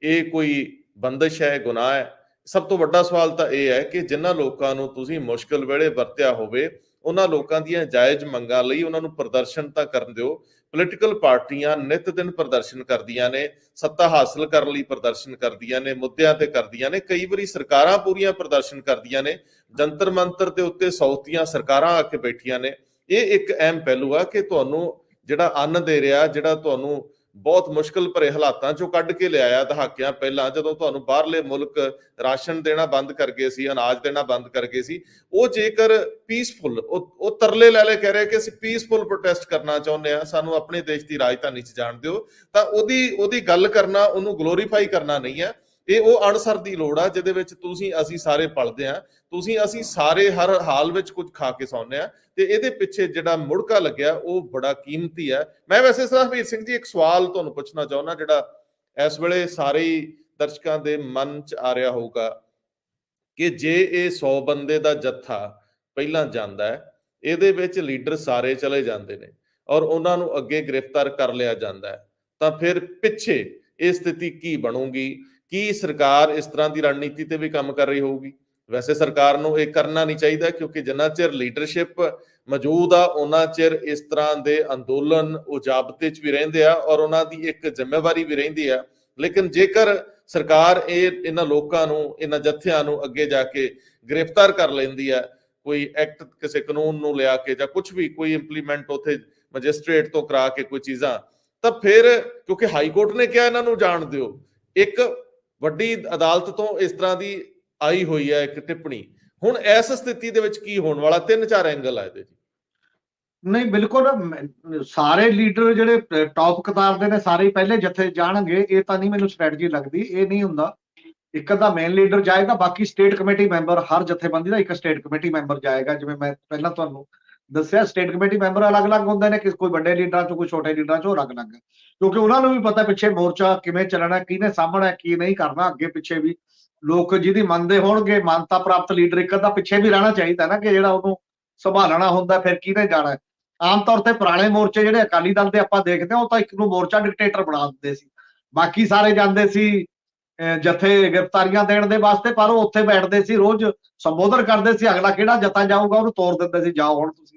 ਇਹ ਕੋਈ ਬੰਦਸ਼ ਹੈ, ਗੁਨਾਹ ਹੈ? ਸਭ ਤੋਂ ਵੱਡਾ ਸਵਾਲ ਤਾਂ ਇਹ ਹੈ ਕਿ ਜਿਨ੍ਹਾਂ ਲੋਕਾਂ ਨੂੰ ਤੁਸੀਂ ਮੁਸ਼ਕਲ ਵੇਲੇ ਵਰਤਿਆ ਹੋਵੇ, ਉਹਨਾਂ ਲੋਕਾਂ ਦੀਆਂ ਜਾਇਜ਼ ਮੰਗਾਂ ਲਈ ਉਹਨਾਂ ਨੂੰ ਪ੍ਰਦਰਸ਼ਨ ਤਾਂ ਕਰਨ ਦਿਓ। ਪੋਲੀਟੀਕਲ ਪਾਰਟੀਆਂ ਨਿਤ ਦਿਨ ਪ੍ਰਦਰਸ਼ਨ ਕਰਦੀਆਂ ਨੇ, ਸੱਤਾ ਹਾਸਲ ਕਰਨ ਲਈ ਪ੍ਰਦਰਸ਼ਨ ਕਰਦੀਆਂ ਨੇ, ਮੁੱਦਿਆਂ ਤੇ ਕਰਦੀਆਂ ਨੇ, ਕਈ ਵਾਰੀ ਸਰਕਾਰਾਂ ਪੂਰੀਆਂ ਪ੍ਰਦਰਸ਼ਨ ਕਰਦੀਆਂ ਨੇ ਜੰਤਰ ਮੰਤਰ ਦੇ ਉੱਤੇ ਸੌਤੀਆਂ ਸਰਕਾਰਾਂ ਆ ਕੇ ਬੈਠੀਆਂ ਨੇ ਇਹ ਇੱਕ ਅਹਿਮ ਪਹਿਲੂ ਆ ਕਿ ਤੁਹਾਨੂੰ ਜਿਹੜਾ ਅੰਨ ਦੇ ਰਿਹਾ, ਜਿਹੜਾ ਤੁਹਾਨੂੰ ਬਹੁਤ ਮੁਸ਼ਕਲ ਭਰੇ ਹਾਲਾਤਾਂ ਚੋਂ ਕੱਢ ਕੇ ਲਿਆਇਆ ਦਹਾਕਿਆਂ ਪਹਿਲਾਂ, ਜਦੋਂ ਤੁਹਾਨੂੰ ਬਾਹਰਲੇ ਮੁਲਕ ਰਾਸ਼ਨ ਦੇਣਾ ਬੰਦ ਕਰ ਗਏ ਸੀ, ਅਨਾਜ ਦੇਣਾ ਬੰਦ ਕਰ ਗਏ ਸੀ, ਉਹ ਜੇਕਰ ਪੀਸਫੁਲ ਉਹ ਤਰਲੇ ਲੈ ਲੈ ਕਹਿ ਰਹੇ ਕਿ ਅਸੀਂ ਪੀਸਫੁਲ ਪ੍ਰੋਟੈਸਟ ਕਰਨਾ ਚਾਹੁੰਦੇ ਆ ਸਾਨੂੰ ਆਪਣੇ ਦੇਸ਼ ਦੀ ਰਾਜਧਾਨੀ 'ਚ ਜਾਣ ਦਿਓ, ਤਾਂ ਉਹਦੀ ਉਹਦੀ ਗੱਲ ਕਰਨਾ, ਉਹਨੂੰ ਗਲੋਰੀਫਾਈ ਕਰਨਾ ਨਹੀਂ ਹੈ। ਇਹ ਉਹ ਅਣਸਰ ਦੀ ਲੋੜ ਆ, ਜਿਹਦੇ ਵਿੱਚ ਤੁਸੀਂ, ਅਸੀਂ ਸਾਰੇ ਪਲਦੇ ਆ। ਤੁਸੀਂ, ਅਸੀਂ ਸਾਰੇ ਹਰ ਹਾਲ ਵਿੱਚ ਕੁਝ ਖਾ ਕੇ ਸੌਂਦੇ ਆ ਤੇ ਇਹਦੇ ਪਿੱਛੇ ਜਿਹੜਾ ਮੁੜਕਾ ਲੱਗਿਆ, ਉਹ ਬੜਾ ਕੀਮਤੀ ਹੈ ਮੈਂ ਵੈਸੇ ਸਰਬੀਰ ਸਿੰਘ ਜੀ, ਇੱਕ ਸਵਾਲ ਤੁਹਾਨੂੰ ਪੁੱਛਣਾ ਚਾਹੁੰਦਾ, ਜਿਹੜਾ ਇਸ ਵੇਲੇ ਸਾਰੇ ਦਰਸ਼ਕਾਂ ਦੇ ਮਨ 'ਚ ਆ ਰਿਹਾ ਹੋਊਗਾ ਕਿ ਜੇ ਇਹ 100 ਬੰਦੇ ਦਾ ਜੱਥਾ ਪਹਿਲਾਂ ਜਾਂਦਾ ਹੈ, ਇਹਦੇ ਵਿੱਚ ਲੀਡਰ ਸਾਰੇ ਚਲੇ ਜਾਂਦੇ ਨੇ ਔਰ ਉਹਨਾਂ ਨੂੰ ਅੱਗੇ ਗ੍ਰਿਫਤਾਰ ਕਰ ਲਿਆ ਜਾਂਦਾ ਹੈ, ਤਾਂ ਫਿਰ ਪਿੱਛੇ ਇਹ ਸਥਿਤੀ ਕੀ ਬਣੂਗੀ? ਕੀ ਸਰਕਾਰ ਇਸ ਤਰ੍ਹਾਂ ਦੀ ਰਣਨੀਤੀ ਤੇ ਵੀ ਕੰਮ ਕਰ ਰਹੀ ਹੋਊਗੀ? ਵੈਸੇ ਸਰਕਾਰ ਨੂੰ ਇਹ ਕਰਨਾ ਨਹੀਂ ਚਾਹੀਦਾ ਕਿਉਂਕਿ ਜਿੰਨਾ ਚਿਰ ਲੀਡਰਸ਼ਿਪ ਮੌਜੂਦ ਆ ਉਹਨਾਂ ਚਿਰ ਇਸ ਤਰ੍ਹਾਂ ਦੇ ਅੰਦੋਲਨ ਉਹ ਜਾਬਤੇ 'ਚ ਵੀ ਰਹਿੰਦੇ ਆ ਔਰ ਉਹਨਾਂ ਦੀ ਇੱਕ ਜ਼ਿੰਮੇਵਾਰੀ ਵੀ ਰਹਿੰਦੀ ਆ। ਲੇਕਿਨ ਜੇਕਰ ਸਰਕਾਰ ਇਹ ਇਹਨਾਂ ਲੋਕਾਂ ਨੂੰ, ਇਹਨਾਂ ਜਥਿਆਂ ਨੂੰ ਅੱਗੇ ਜਾ ਕੇ ਗ੍ਰਿਫਤਾਰ ਕਰ ਲੈਂਦੀ ਆ, ਕੋਈ ਐਕਟ ਕਿਸੇ ਕਾਨੂੰਨ ਨੂੰ ਲਿਆ ਕੇ ਜਾਂ ਕੁਝ ਵੀ ਕੋਈ ਇੰਪਲੀਮੈਂਟ ਉਥੇ ਮੈਜਿਸਟ੍ਰੇਟ ਤੋਂ ਕਰਾ ਕੇ ਕੋਈ ਚੀਜ਼ਾਂ, ਤਾਂ ਫਿਰ ਕਿਉਂਕਿ ਹਾਈ ਕੋਰਟ ਨੇ ਕਿਹਾ ਇਹਨਾਂ ਨੂੰ ਜਾਣ ਦਿਓ, ਇੱਕ ਵੱਡੀ ਅਦਾਲਤ ਤੋਂ ਇਸ ਤਰ੍ਹਾਂ ਦੀ ਆਈ ਹੋਈ ਹੈ ਇੱਕ ਟਿੱਪਣੀ। ਹੁਣ ਇਸ ਸਥਿਤੀ ਦੇ ਵਿੱਚ ਕੀ ਹੋਣ ਵਾਲਾ? ਤਿੰਨ ਚਾਰ ਐਂਗਲ ਆ ਇਹਦੇ ਜੀ। ਨਹੀਂ, ਬਿਲਕੁਲ, ਸਾਰੇ ਲੀਡਰ ਜਿਹੜੇ ਟੌਪ ਕਤਾਰ ਦੇ ਨੇ, ਸਾਰੇ ਪਹਿਲੇ ਜਥੇ ਜਾਣਗੇ, ਇਹ ਤਾਂ ਨਹੀਂ ਮੈਨੂੰ ਸਟ੍ਰੈਟਜੀ ਲੱਗਦੀ, ਇਹ ਨਹੀਂ ਹੁੰਦਾ। ਇੱਕ ਅੱਧਾ ਮੇਨ ਲੀਡਰ ਜਾਏਗਾ, ਬਾਕੀ ਸਟੇਟ ਕਮੇਟੀ ਮੈਂਬਰ ਹਰ ਜਥੇਬੰਦੀ ਦਾ ਇੱਕ ਸਟੇਟ ਕਮੇਟੀ ਮੈਂਬਰ ਜਾਏਗਾ, ਜਿਵੇਂ ਮੈਂ ਪਹਿਲਾਂ ਤੁਹਾਨੂੰ ਦੱਸਿਆ ਸਟੇਟ ਕਮੇਟੀ ਮੈਂਬਰ ਅਲੱਗ-ਅਲੱਗ ਹੁੰਦੇ ਨੇ ਕਿ ਕੋਈ ਵੱਡੇ ਲੀਡਰਾਂ ਚੋਂ, ਕੋਈ ਛੋਟੇ ਲੀਡਰਾਂ ਚੋਂ, ਅਲੱਗ-ਅਲੱਗ। ਕਿਉਂਕਿ ਉਹਨਾਂ ਨੂੰ ਵੀ ਪਤਾ ਪਿੱਛੇ ਮੋਰਚਾ ਕਿਵੇਂ ਚੱਲਣਾ, ਕਿਹਨੇ ਸਾਹਮਣਾ ਕੀ ਨਹੀਂ ਕਰਨਾ, ਅੱਗੇ ਪਿੱਛੇ ਵੀ ਲੋਕ ਜਿਹਦੀ ਮੰਨਦੇ ਹੋਣਗੇ, ਮਾਨਤਾ ਪ੍ਰਾਪਤ ਲੀਡਰ ਇੱਕ ਅੱਧਾ ਪਿੱਛੇ ਵੀ ਰਹਿਣਾ ਚਾਹੀਦਾ ਨਾ, ਕਿ ਜਿਹੜਾ ਉਹਨੂੰ ਸੰਭਾਲਣਾ ਹੁੰਦਾ, ਫਿਰ ਕਿਹਨੇ ਜਾਣਾ ਆਮ ਤੌਰ ਤੇ ਪੁਰਾਣੇ ਮੋਰਚੇ ਜਿਹੜੇ ਅਕਾਲੀ ਦਲ ਦੇ ਆਪਾਂ ਦੇਖਦੇ ਹਾਂ, ਉਹ ਤਾਂ ਇੱਕ ਨੂੰ ਮੋਰਚਾ ਡਿਕਟੇਟਰ ਬਣਾ ਦਿੰਦੇ ਸੀ। ਬਾਕੀ ਸਾਰੇ ਜਾਂਦੇ ਸੀ ਜਥੇ ਗ੍ਰਿਫਤਾਰੀਆਂ ਦੇਣ ਦੇ ਵਾਸਤੇ, ਪਰ ਉਹ ਉੱਥੇ ਬੈਠਦੇ ਸੀ, ਰੋਜ਼ ਸੰਬੋਧਨ ਕਰਦੇ ਸੀ, ਅਗਲਾ ਕਿਹੜਾ ਜਥਾ ਜਾਊਗਾ, ਉਹਨੂੰ ਤੋੜ ਦਿੰਦੇ ਸੀ, ਜਾਓ ਹੁਣ ਤੁਸੀਂ।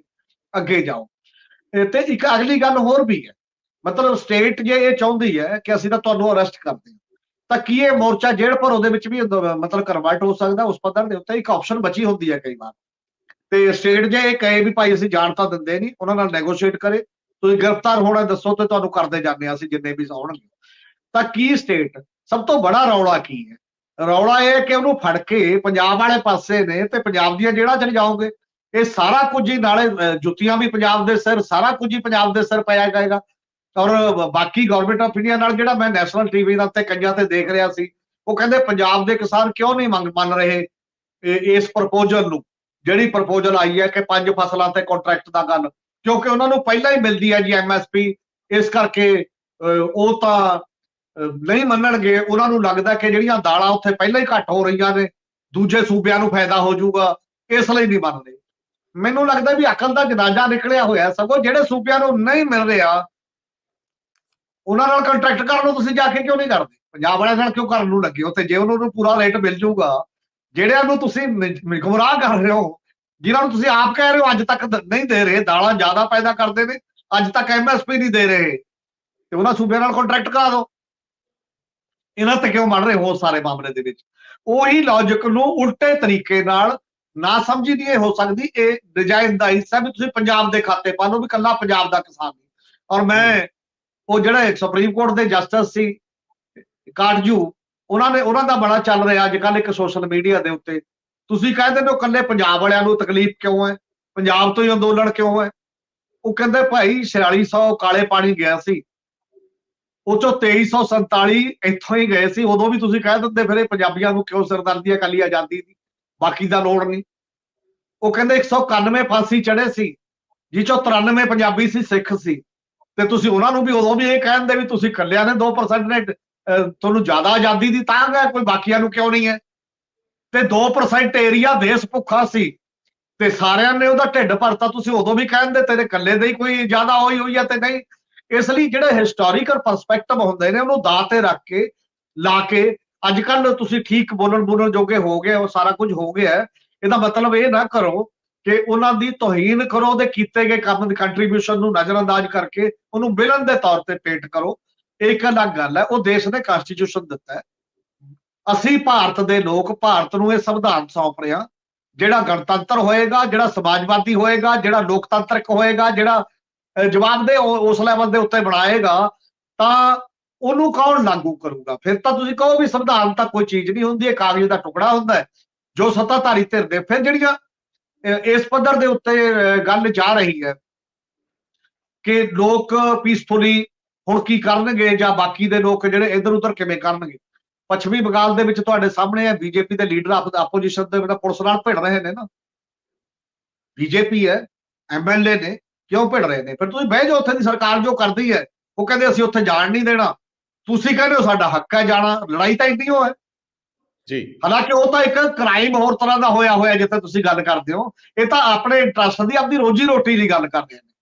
ਅੱਗੇ ਜਾਓ। ਤੇ ਇੱਕ ਅਗਲੀ ਗੱਲ ਹੋਰ ਵੀ ਹੈ। ਮਤਲਬ ਸਟੇਟ ਜੇ ਇਹ ਚਾਹੁੰਦੀ ਹੈ ਕਿ ਅਸੀਂ ਤਾਂ ਤੁਹਾਨੂੰ ਅਰੈਸਟ ਕਰਦੇ ਹਾਂ, ਤਾਂ ਕੀ ਇਹ ਮੋਰਚਾ ਜੇਲ੍ਹ ਭਰੋ ਦੇ ਵਿੱਚ ਵੀ ਮਤਲਬ ਕਨਵਰਟ ਹੋ ਸਕਦਾ? ਉਸ ਪੱਧਰ ਦੇ ਉੱਤੇ ਇੱਕ ਆਪਸ਼ਨ ਬਚੀ ਹੁੰਦੀ ਹੈ ਕਈ ਵਾਰ। ਤੇ ਸਟੇਟ ਜੇ ਇਹ ਕਹੇ ਵੀ ਭਾਈ ਅਸੀਂ ਜਾਣ ਤਾਂ ਦਿੰਦੇ ਨਹੀਂ, ਉਹਨਾਂ ਨਾਲ ਨੈਗੋਸ਼ੀਏਟ ਕਰੇ। ਤੁਸੀਂ ਗ੍ਰਿਫਤਾਰ ਹੋਣਾ ਦੱਸੋ ਤੇ ਤੁਹਾਨੂੰ ਕਰਦੇ ਜਾਂਦੇ ਹਾਂ ਅਸੀਂ ਜਿੰਨੇ ਵੀ ਆਉਣਗੇ। ਤਾਂ ਕੀ ਸਟੇਟ ਸਭ ਤੋਂ ਬੜਾ ਰੌਲਾ ਕੀ ਹੈ? ਰੌਲਾ ਇਹ ਹੈ ਕਿ ਉਹਨੂੰ ਫੜ ਕੇ ਪੰਜਾਬ ਵਾਲੇ ਪਾਸੇ ਨੇ ਤੇ ਪੰਜਾਬ ਦੀਆਂ ਜਿਹੜਾ ਚਲੇ ਜਾਓਗੇ। ਇਹ ਸਾਰਾ ਕੁਝ ਹੀ ਨਾਲੇ ਜੁੱਤੀਆਂ ਵੀ ਪੰਜਾਬ ਦੇ ਸਿਰ ਸਾਰਾ ਕੁਝ ਹੀ ਪੰਜਾਬ ਦੇ ਸਿਰ ਪਾਇਆ ਜਾਏਗਾ। ਔਰ ਬਾਕੀ ਗਵਰਨਮੈਂਟ ਆਫ ਇੰਡੀਆ ਨਾਲ ਜਿਹੜਾ ਮੈਂ ਨੈਸ਼ਨਲ ਟੀਵੀ ਦੇ ਉੱਤੇ ਕੰਜਾਂ ਤੇ ਦੇਖ ਰਿਹਾ ਸੀ ਉਹ ਕਹਿੰਦੇ ਪੰਜਾਬ ਦੇ ਕਿਸਾਨ ਕਿਉਂ ਨਹੀਂ ਮੰਗ ਮੰਨ ਰਹੇ ਇਸ ਪ੍ਰਪੋਜ਼ਲ ਨੂੰ? ਜਿਹੜੀ ਪ੍ਰਪੋਜ਼ਲ ਆਈ ਹੈ ਕਿ ਪੰਜ ਫਸਲਾਂ ਤੇ ਕੰਟਰੈਕਟ ਦਾ ਗੱਲ ਕਿਉਂਕਿ ਉਹਨਾਂ ਨੂੰ ਪਹਿਲਾਂ ਹੀ ਮਿਲਦੀ ਹੈ ਜੀ ਐਮਐਸਪੀ ਇਸ ਕਰਕੇ ਅਹ, ਉਹ ਤਾਂ ਨਹੀਂ ਮੰਨਣਗੇ। ਉਹਨਾਂ ਨੂੰ ਲੱਗਦਾ ਕਿ ਜਿਹੜੀਆਂ ਦਾਲਾਂ ਉੱਥੇ ਪਹਿਲਾਂ ਹੀ ਘੱਟ ਹੋ ਰਹੀਆਂ ਨੇ ਦੂਜੇ ਸੂਬਿਆਂ ਨੂੰ ਫਾਇਦਾ ਹੋ ਜਾਊਗਾ ਇਸ ਲਈ ਨਹੀਂ ਮੰਨਦੇ। ਮੈਨੂੰ ਲੱਗਦਾ ਵੀ ਅਕਲ ਦਾ ਜਨਾਜ਼ਾ ਨਿਕਲਿਆ ਹੋਇਆ ਸਗੋਂ ਜਿਹੜੇ ਸੂਬਿਆਂ ਨੂੰ ਨਹੀਂ ਮਿਲ ਰਿਹਾ, ਉਹਨਾਂ ਨਾਲ ਕੰਟਰੈਕਟ ਕਰਨ ਨੂੰ ਤੁਸੀਂ ਜਾ ਕੇ ਕਿਉਂ ਨਹੀਂ ਕਰਦੇ? ਪੰਜਾਬ ਵਾਲਿਆਂ ਨਾਲ ਕਿਉਂ ਕਰਨ ਨੂੰ ਲੱਗੇ ਹੋ? ਤੇ ਜੇ ਉਹਨਾਂ ਨੂੰ ਪੂਰਾ ਰੇਟ ਮਿਲ ਜਾਊਗਾ, ਜਿਹੜਿਆਂ ਨੂੰ ਤੁਸੀਂ ਗੁੰਮਰਾਹ ਕਰ ਰਹੇ ਹੋ, ਜਿਨ੍ਹਾਂ ਨੂੰ ਤੁਸੀਂ ਆਪ ਕਹਿ ਰਹੇ ਹੋ ਅੱਜ ਤੱਕ ਨਹੀਂ ਦੇ ਰਹੇ, ਦਾਲਾਂ ਜ਼ਿਆਦਾ ਪੈਦਾ ਕਰਦੇ ਨੇ, ਅੱਜ ਤੱਕ ਐਮਐਸਪੀ ਨਹੀਂ ਦੇ ਰਹੇ, ਤੇ ਉਹਨਾਂ ਸੂਬਿਆਂ ਨਾਲ ਕੰਟਰੈਕਟ ਕਰਾ ਦਿਓ। ਇਹਨਾਂ ਤੇ ਕਿਉਂ ਮੰਨ ਰਹੇ ਹੋ ਸਾਰੇ ਮਾਮਲੇ ਦੇ ਵਿੱਚ? ਉਹੀ ਲੌਜੀਕ ਨੂੰ ਉਲਟੇ ਤਰੀਕੇ ਨਾਲ ਨਾ ਸਮਝੀ ਦੀ ਇਹ ਹੋ ਸਕਦੀ ਇਹ ਡਿਜ਼ਾਈਨ ਦਾ ਹਿੱਸਾ ਵੀ ਤੁਸੀਂ ਪੰਜਾਬ ਦੇ ਖਾਤੇ ਪਾ ਲਓ ਵੀ ਕੱਲਾ ਪੰਜਾਬ ਦਾ ਕਿਸਾਨ ਨਹੀਂ। ਔਰ ਮੈਂ ਉਹ ਜਿਹੜੇ ਸੁਪਰੀਮ ਕੋਰਟ ਦੇ ਜਸਟਿਸ ਸੀ ਕਾਟਜੂ ਉਹਨਾਂ ਨੇ ਉਹਨਾਂ ਦਾ ਬੜਾ ਚੱਲ ਰਿਹਾ ਅੱਜ ਕੱਲ ਇੱਕ ਸੋਸ਼ਲ ਮੀਡੀਆ ਦੇ ਉੱਤੇ। ਤੁਸੀਂ ਕਹਿੰਦੇ ਨੇ ਉਹ ਕੱਲੇ ਪੰਜਾਬ ਵਾਲਿਆਂ ਨੂੰ ਤਕਲੀਫ ਕਿਉਂ ਹੈ? ਪੰਜਾਬ ਤੋਂ ਹੀ ਅੰਦੋਲਨ ਕਿਉਂ ਹੈ? ਉਹ ਕਹਿੰਦੇ ਭਾਈ 4600 ਕਾਲੇ ਪਾਣੀ ਗਿਆ ਸੀ। ਉਹ ਚੋਂ 2347 ਇੱਥੋਂ ਹੀ ਗਏ ਸੀ। ਉਦੋਂ ਵੀ ਤੁਸੀਂ ਕਹਿ ਦਿੰਦੇ ਫਿਰ ਇਹ ਪੰਜਾਬੀਆਂ ਨੂੰ ਕਿਉਂ ਸਿਰਦਰਦੀ ਹੈ ਕੱਲੀ ਆਜ਼ਾਦੀ ਦੀ? ਬਾਕੀ ਦਾ ਲੋੜ ਨਹੀਂ। ਉਹ ਕਹਿੰਦੇ 191 ਫਾਂਸੀ ਚੜੇ ਸੀ, ਜਿਹ ਚੋਂ 93 ਪੰਜਾਬੀ ਸੀ, ਸਿੱਖ ਸੀ। ਤੇ ਤੁਸੀਂ ਉਹਨਾਂ ਨੂੰ ਵੀ ਉਦੋਂ ਵੀ ਇਹ ਕਹਿੰਦੇ ਵੀ ਤੁਸੀਂ ਕੱਲਿਆਂ ਨੇ 2% ਨੇ ਤੁਹਾਨੂੰ ਜ਼ਿਆਦਾ ਆਜ਼ਾਦੀ ਦੀ ਤਾਂ ਹੈ, ਕੋਈ ਬਾਕੀਆਂ ਨੂੰ ਕਿਉਂ ਨਹੀਂ ਹੈ? ਤੇ 2% ਏਰੀਆ ਦੇਸ਼ ਭੁੱਖਾ ਸੀ। ਤੇ ਸਾਰਿਆਂ ਨੇ ਉਹਦਾ ਢਿੱਡ ਭਰਤਾ, ਤੁਸੀਂ ਉਦੋਂ ਵੀ ਕਹਿੰਦੇ ਤੇਰੇ ਕੱਲੇ ਦੇ ਹੀ ਕੋਈ ਜ਼ਿਆਦਾ ਹੋਈ ਹੋਈ ਹੈ ਤੇ ਨਹੀਂ। ਇਸ ਲਈ ਜਿਹੜੇ ਹਿਸਟੋਰੀਕਲ ਪਰਸਪੈਕਟਿਵ ਹੁੰਦੇ ਨੇ, ਉਹਨੂੰ ਦਾਅ ਤੇ ਰੱਖ ਕੇ, ਲਾ ਕੇ ਅੱਜ ਕੱਲ ਤੁਸੀਂ ਠੀਕ ਬੋਲਣ ਬੋਲਣ ਜੋਗੇ ਹੋ ਗਏ ਉਹ ਸਾਰਾ ਕੁਝ ਹੋ ਗਿਆ ਇਹਦਾ ਮਤਲਬ ਇਹ ਨਾ ਕਰੋ ਕਿ ਉਹਨਾਂ ਦੀ ਤੋਹੀਨ ਕਰੋ ਉਹਦੇ ਕੀਤੇ ਗਏ ਕੰਮ ਦੀ ਕੰਟਰੀਬਿਊਸ਼ਨ ਨੂੰ ਨਜ਼ਰਅੰਦਾਜ਼ ਕਰਕੇ ਉਹਨੂੰ ਵਿਲਨ ਦੇ ਤੌਰ ਤੇ ਪੇਂਟ ਕਰੋ। ਇਹ ਇੱਕ ਅਲੱਗ ਗੱਲ ਹੈ ਉਹ ਦੇਸ਼ ਨੇ ਕਨਸਟੀਟਿਊਸ਼ਨ ਦਿੱਤਾ ਹੈ। ਅਸੀਂ ਭਾਰਤ ਦੇ ਲੋਕ ਭਾਰਤ ਨੂੰ ਇਹ ਸੰਵਿਧਾਨ ਸੌਂਪ ਰਹੇ ਹਾਂ ਜਿਹੜਾ ਗਣਤੰਤਰ ਹੋਏਗਾ ਜਿਹੜਾ ਸਮਾਜਵਾਦੀ ਹੋਏਗਾ ਜਿਹੜਾ ਲੋਕਤੰਤਰਕ ਹੋਏਗਾ ਜਿਹੜਾ ਅਹ, ਜਵਾਬਦੇਹ ਉਸ ਲੈਵਲ ਦੇ ਉੱਤੇ ਬਣਾਏਗਾ ਤਾਂ ਉਹਨੂੰ ਕੌਣ ਲਾਗੂ ਕਰੂਗਾ? ਫਿਰ ਤਾਂ ਤੁਸੀਂ ਕਹੋ ਵੀ ਸੰਵਿਧਾਨ ਤਾਂ ਕੋਈ ਚੀਜ਼ ਨਹੀਂ ਹੁੰਦੀ, ਇਹ ਕਾਗਜ਼ ਦਾ ਟੁਕੜਾ ਹੁੰਦਾ ਹੈ। ਜੋ ਸੱਤਾਧਾਰੀ ਧਿਰ ਦੇ, ਫਿਰ ਜਿਹੜੀਆਂ ਇਸ ਪੱਧਰ ਦੇ ਉੱਤੇ ਗੱਲ ਜਾ ਰਹੀ ਹੈ ਕਿ ਲੋਕ ਪੀਸਫੁਲੀ ਹੁਣ ਕੀ ਕਰਨਗੇ ਜਾਂ ਬਾਕੀ ਦੇ ਲੋਕ ਜਿਹੜੇ ਇੱਧਰ ਉੱਧਰ ਕਿਵੇਂ ਕਰਨਗੇ? ਪੱਛਮੀ ਬੰਗਾਲ ਦੇ ਵਿੱਚ ਤੁਹਾਡੇ ਸਾਹਮਣੇ ਹੈ, ਬੀਜੇਪੀ ਦੇ ਲੀਡਰ ਆਪੋਜੀਸ਼ਨ ਦੇ ਵਿੱਚ ਪੁਲਿਸ ਨਾਲ ਭਿੜ ਰਹੇ ਨੇ ਨਾ। ਬੀਜੇਪੀ ਹੈ ਐਮਐਲਏ ਨੇ, ਕਿਉਂ ਭਿੜ ਰਹੇ ਨੇ? ਫਿਰ ਤੁਸੀਂ ਬਹਿ ਜਾਓ, ਉੱਥੇ ਦੀ ਸਰਕਾਰ ਜੋ ਕਰਦੀ ਹੈ, ਉਹ ਕਹਿੰਦੇ ਅਸੀਂ ਉੱਥੇ ਜਾਣ ਨਹੀਂ ਦੇਣਾ। ਤੁਸੀਂ ਕਹਿੰਦੇ ਹੋ ਸਾਡਾ ਹੱਕ ਹੈ ਜਾਣਾ ਲੜਾਈ ਤਾਂ ਇੰਨੀ ਹੋ ਹੈ। ਜੀ। ਹਾਲਾਂਕਿ ਉਹ ਤਾਂ ਇੱਕ ਕ੍ਰਾਈਮ ਹੋਰ ਤਰ੍ਹਾਂ ਦਾ ਹੋਇਆ ਹੋਇਆ ਜਿੱਥੇ ਤੁਸੀਂ ਗੱਲ ਕਰਦੇ ਹੋ। ਇਹ ਤਾਂ ਆਪਣੇ ਇੰਟਰਸਟ ਦੀ ਆਪਣੀ ਰੋਜੀ ਰੋਟੀ ਦੀ ਗੱਲ ਕਰਦੇ ਨੇ।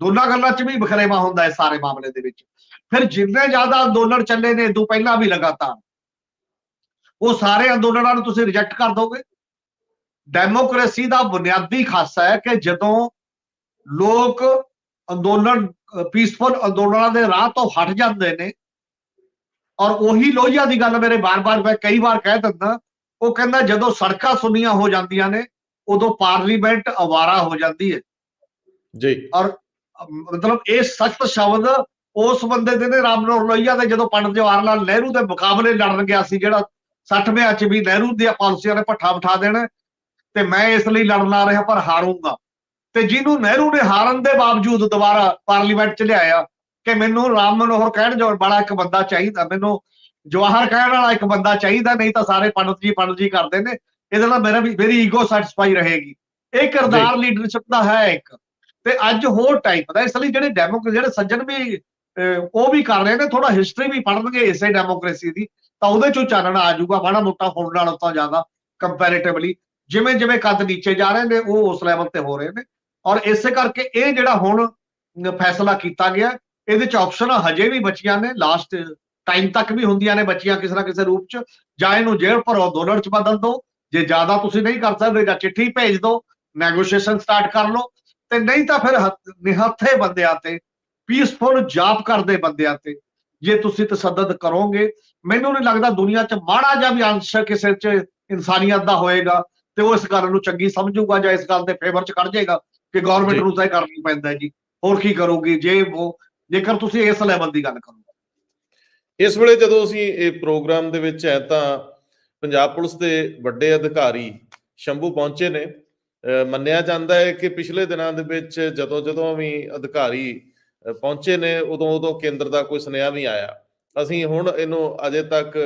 ਦੋਨਾਂ ਗੱਲਾਂ 'ਚ ਵੀ ਬਖਰੇਵਾ ਹੁੰਦਾ ਹੈ ਸਾਰੇ ਮਾਮਲੇ ਦੇ ਵਿੱਚ। ਫਿਰ ਜਿੰਨੇ ਜ਼ਿਆਦਾ ਅੰਦੋਲਨ ਚੱਲੇ ਨੇ ਇਦੋਂ ਪਹਿਲਾਂ ਵੀ ਲਗਾਤਾਰ। ਉਹ ਸਾਰੇ ਅੰਦੋਲਨਾਂ ਨੂੰ ਤੁਸੀਂ ਰਿਜੈਕਟ ਕਰ ਦੋਗੇ। ਡੈਮੋਕ੍ਰੇਸੀ ਦਾ ਬੁਨਿਆਦੀ ਖਾਸਾ ਹੈ ਕਿ ਜਦੋਂ ਲੋਕ ਅੰਦੋਲਨ ਪੀਸਫੁਲ ਅੰਦੋਲਨਾਂ ਦੇ ਰਾਹ ਤੋਂ ਹਟ ਜਾਂਦੇ ਨੇ ਔਰ ਉਹੀ ਲੋਹੀਆ ਦੀ ਗੱਲ ਮੇਰੇ ਬਾਰ-ਬਾਰ ਮੈਂ ਕਈ ਵਾਰ ਕਹਿ ਦਿੰਦਾ ਉਹ ਕਹਿੰਦਾ ਜਦੋਂ ਸੜਕਾਂ ਸੁੰਨੀਆਂ ਹੋ ਜਾਂਦੀਆਂ ਨੇ ਉਦੋਂ ਪਾਰਲੀਮੈਂਟ ਅਵਾਰਾ ਹੋ ਜਾਂਦੀ ਹੈ ਜੀ। ਅਮ, ਮਤਲਬ ਇਹ ਸਖਤ ਸ਼ਬਦ ਉਸ ਬੰਦੇ ਦੇ ਨੇ ਰਾਮ ਮਨੋਹਰ ਲੋਹੀਆ ਦੇ ਜਦੋਂ ਪੰਡਤ ਜਵਾਹਰ ਲਾਲ ਨਹਿਰੂ ਦੇ ਮੁਕਾਬਲੇ ਲੜਨ ਗਿਆ ਸੀ ਜਿਹੜਾ 60ਵਿਆਂ ਚ ਵੀ ਨਹਿਰੂ ਦੀਆਂ ਪਾਲਿਸੀਆਂ ਨੇ ਪੱਠਾ ਬਿਠਾ ਦੇਣਾ ਤੇ ਮੈਂ ਇਸ ਲਈ ਲੜਨ ਆ ਰਿਹਾ ਪਰ ਹਾਰੂੰਗਾ। ਤੇ ਜਿਹਨੂੰ ਨਹਿਰੂ ਨੇ ਹਾਰਨ ਦੇ ਬਾਵਜੂਦ ਦੁਬਾਰਾ ਪਾਰਲੀਮੈਂਟ ਚ ਲਿਆਇਆ ਕਿ ਮੈਨੂੰ ਰਾਮ ਮਨੋਹਰ ਕਹਿਣ ਜੋ ਬੜਾ ਇੱਕ ਬੰਦਾ ਚਾਹੀਦਾ ਮੈਨੂੰ ਜਵਾਹਰ ਕਹਿਣ ਵਾਲਾ ਇੱਕ ਬੰਦਾ ਚਾਹੀਦਾ ਨਹੀਂ ਤਾਂ ਸਾਰੇ ਪੰਡਤ ਜੀ ਪੰਡਤ ਜੀ ਕਰਦੇ ਨੇ ਇਹਦੇ ਨਾਲ ਮੇਰਾ ਵੀ ਮੇਰੀ ਈਗੋ ਸੈਟੀਸਫਾਈ ਰਹੇਗੀ। ਇਹ ਕਿਰਦਾਰ ਲੀਡਰਸ਼ਿਪ ਦਾ ਹੈ ਇੱਕ। ਤੇ ਅੱਜ ਹੋਰ ਟਾਈਪ ਦਾ ਇਸ ਲਈ ਜਿਹੜੇ ਡੈਮੋਕ੍ਰੇਟ ਜਿਹੜੇ ਸੱਜਣ ਵੀ ਉਹ ਵੀ ਕਰ ਰਹੇ ਨੇ ਥੋੜਾ ਹਿਸਟਰੀ ਵੀ ਪੜ੍ਹਨਗੇ ਇਸੇ ਡੈਮੋਕ੍ਰੇਸੀ ਦੀ ਤਾਂ ਉਹਦੇ ਚੋਂ ਚਾਨਣ ਆ ਜਾਊਗਾ ਮਾੜਾ ਮੋਟਾ ਹੁਣ ਨਾਲੋਂ ਤਾਂ ਜ਼ਿਆਦਾ ਕੰਪੈਰੀਟਿਵਲੀ ਜਿਵੇਂ ਜਿਵੇਂ ਕੱਦ ਨੀਚੇ ਜਾ ਰਹੇ ਨੇ ਉਹ ਉਸ ਲੈਵਲ ਤੇ ਹੋ ਰਹੇ ਨੇ। ਔਰ ਇਸੇ ਕਰਕੇ ਇਹ ਜਿਹੜਾ ਹੁਣ ਫੈਸਲਾ ਕੀਤਾ ਗਿਆ ਇਹਦੇ ਚ ਆਪਸ਼ਨ ਹਜੇ ਵੀ ਬਚੀਆਂ ਨੇ ਲਾਸਟ ਟਾਈਮ ਤੱਕ ਵੀ ਹੁੰਦੀਆਂ ਨੇ ਬੱਚੀਆਂ ਕਿਸੇ ਨਾ ਕਿਸੇ ਰੂਪ ਚ। ਜਾਂ ਇਹਨੂੰ ਜੇਲ੍ਹ ਭਰੋ ਡਾਲਰ ਚ ਬਦਲ ਦਿਓ ਜੇ ਜ਼ਿਆਦਾ ਤੁਸੀਂ ਨਹੀਂ ਕਰ ਸਕਦੇ ਜਾਂ ਚਿੱਠੀ ਭੇਜ ਦਿਓ ਨੈਗੋਸ਼ੀਏਸ਼ਨ ਸਟਾਰਟ ਕਰ ਲਓ। ਤੇ ਨਹੀਂ ਤਾਂ ਫਿਰ ਹੱਥ- ਨਿਹੱਥੇ ਬੰਦਿਆਂ ਤੇ ਪੀਸਫੁਲ ਜਾਪ ਕਰਦੇ ਬੰਦਿਆਂ ਤੇ ਜੇ ਤੁਸੀਂ ਤਸੱਦਦ ਕਰੋਗੇ। ਮੈਨੂੰ ਨਹੀਂ ਲੱਗਦਾ ਦੁਨੀਆ 'ਚ ਮਾੜਾ ਜਿਹਾ ਵੀ ਅੰਸ਼ ਕਿਸੇ 'ਚ ਇਨਸਾਨੀਅਤ ਦਾ ਹੋਏਗਾ ਤੇ ਉਹ ਇਸ ਗੱਲ ਨੂੰ ਚੰਗੀ ਸਮਝੂਗਾ ਜਾਂ ਇਸ ਗੱਲ ਦੇ ਫੇਵਰ 'ਚ ਕੱਢ ਜਾਏਗਾ ਕਿ ਗਵਰਨਮੈਂਟ। ਨੂੰ ਤਾਂ ਇਹ ਕਰਨਾ ਪੈਂਦਾ ਜੀ। ਹੋਰ ਕੀ ਕਰੋਗੇ? ਜੇ ਉਹ ਜੇਕਰ ਤੁਸੀਂ ਇਸ ਲੈਵਲ ਦੀ ਗੱਲ ਕਰੋ ਇਸ ਵੇਲੇ ਜਦੋਂ ਅਸੀਂ ਇਹ ਪ੍ਰੋਗਰਾਮ ਦੇ ਵਿੱਚ ਹੈ ਤਾਂ ਪੰਜਾਬ ਪੁਲਿਸ ਦੇ ਵੱਡੇ ਅਧਿਕਾਰੀ ਸ਼ੰਭੂ ਪਹੁੰਚੇ ਨੇ। ਮੰਨਿਆ ਜਾਂਦਾ ਹੈ ਕਿ ਪਿਛਲੇ ਦਿਨਾਂ ਦੇ ਵਿੱਚ ਜਦੋਂ ਜਦੋਂ ਵੀ ਅਧਿਕਾਰੀ ਪਹੁੰਚੇ ਨੇ, ਉਦੋਂ ਉਦੋਂ ਕੇਂਦਰ ਦਾ ਕੋਈ ਸੁਨੇਹਾ ਵੀ ਆਇਆ। ਅਸੀਂ ਹੁਣ ਇਹਨੂੰ ਅਜੇ ਤੱਕ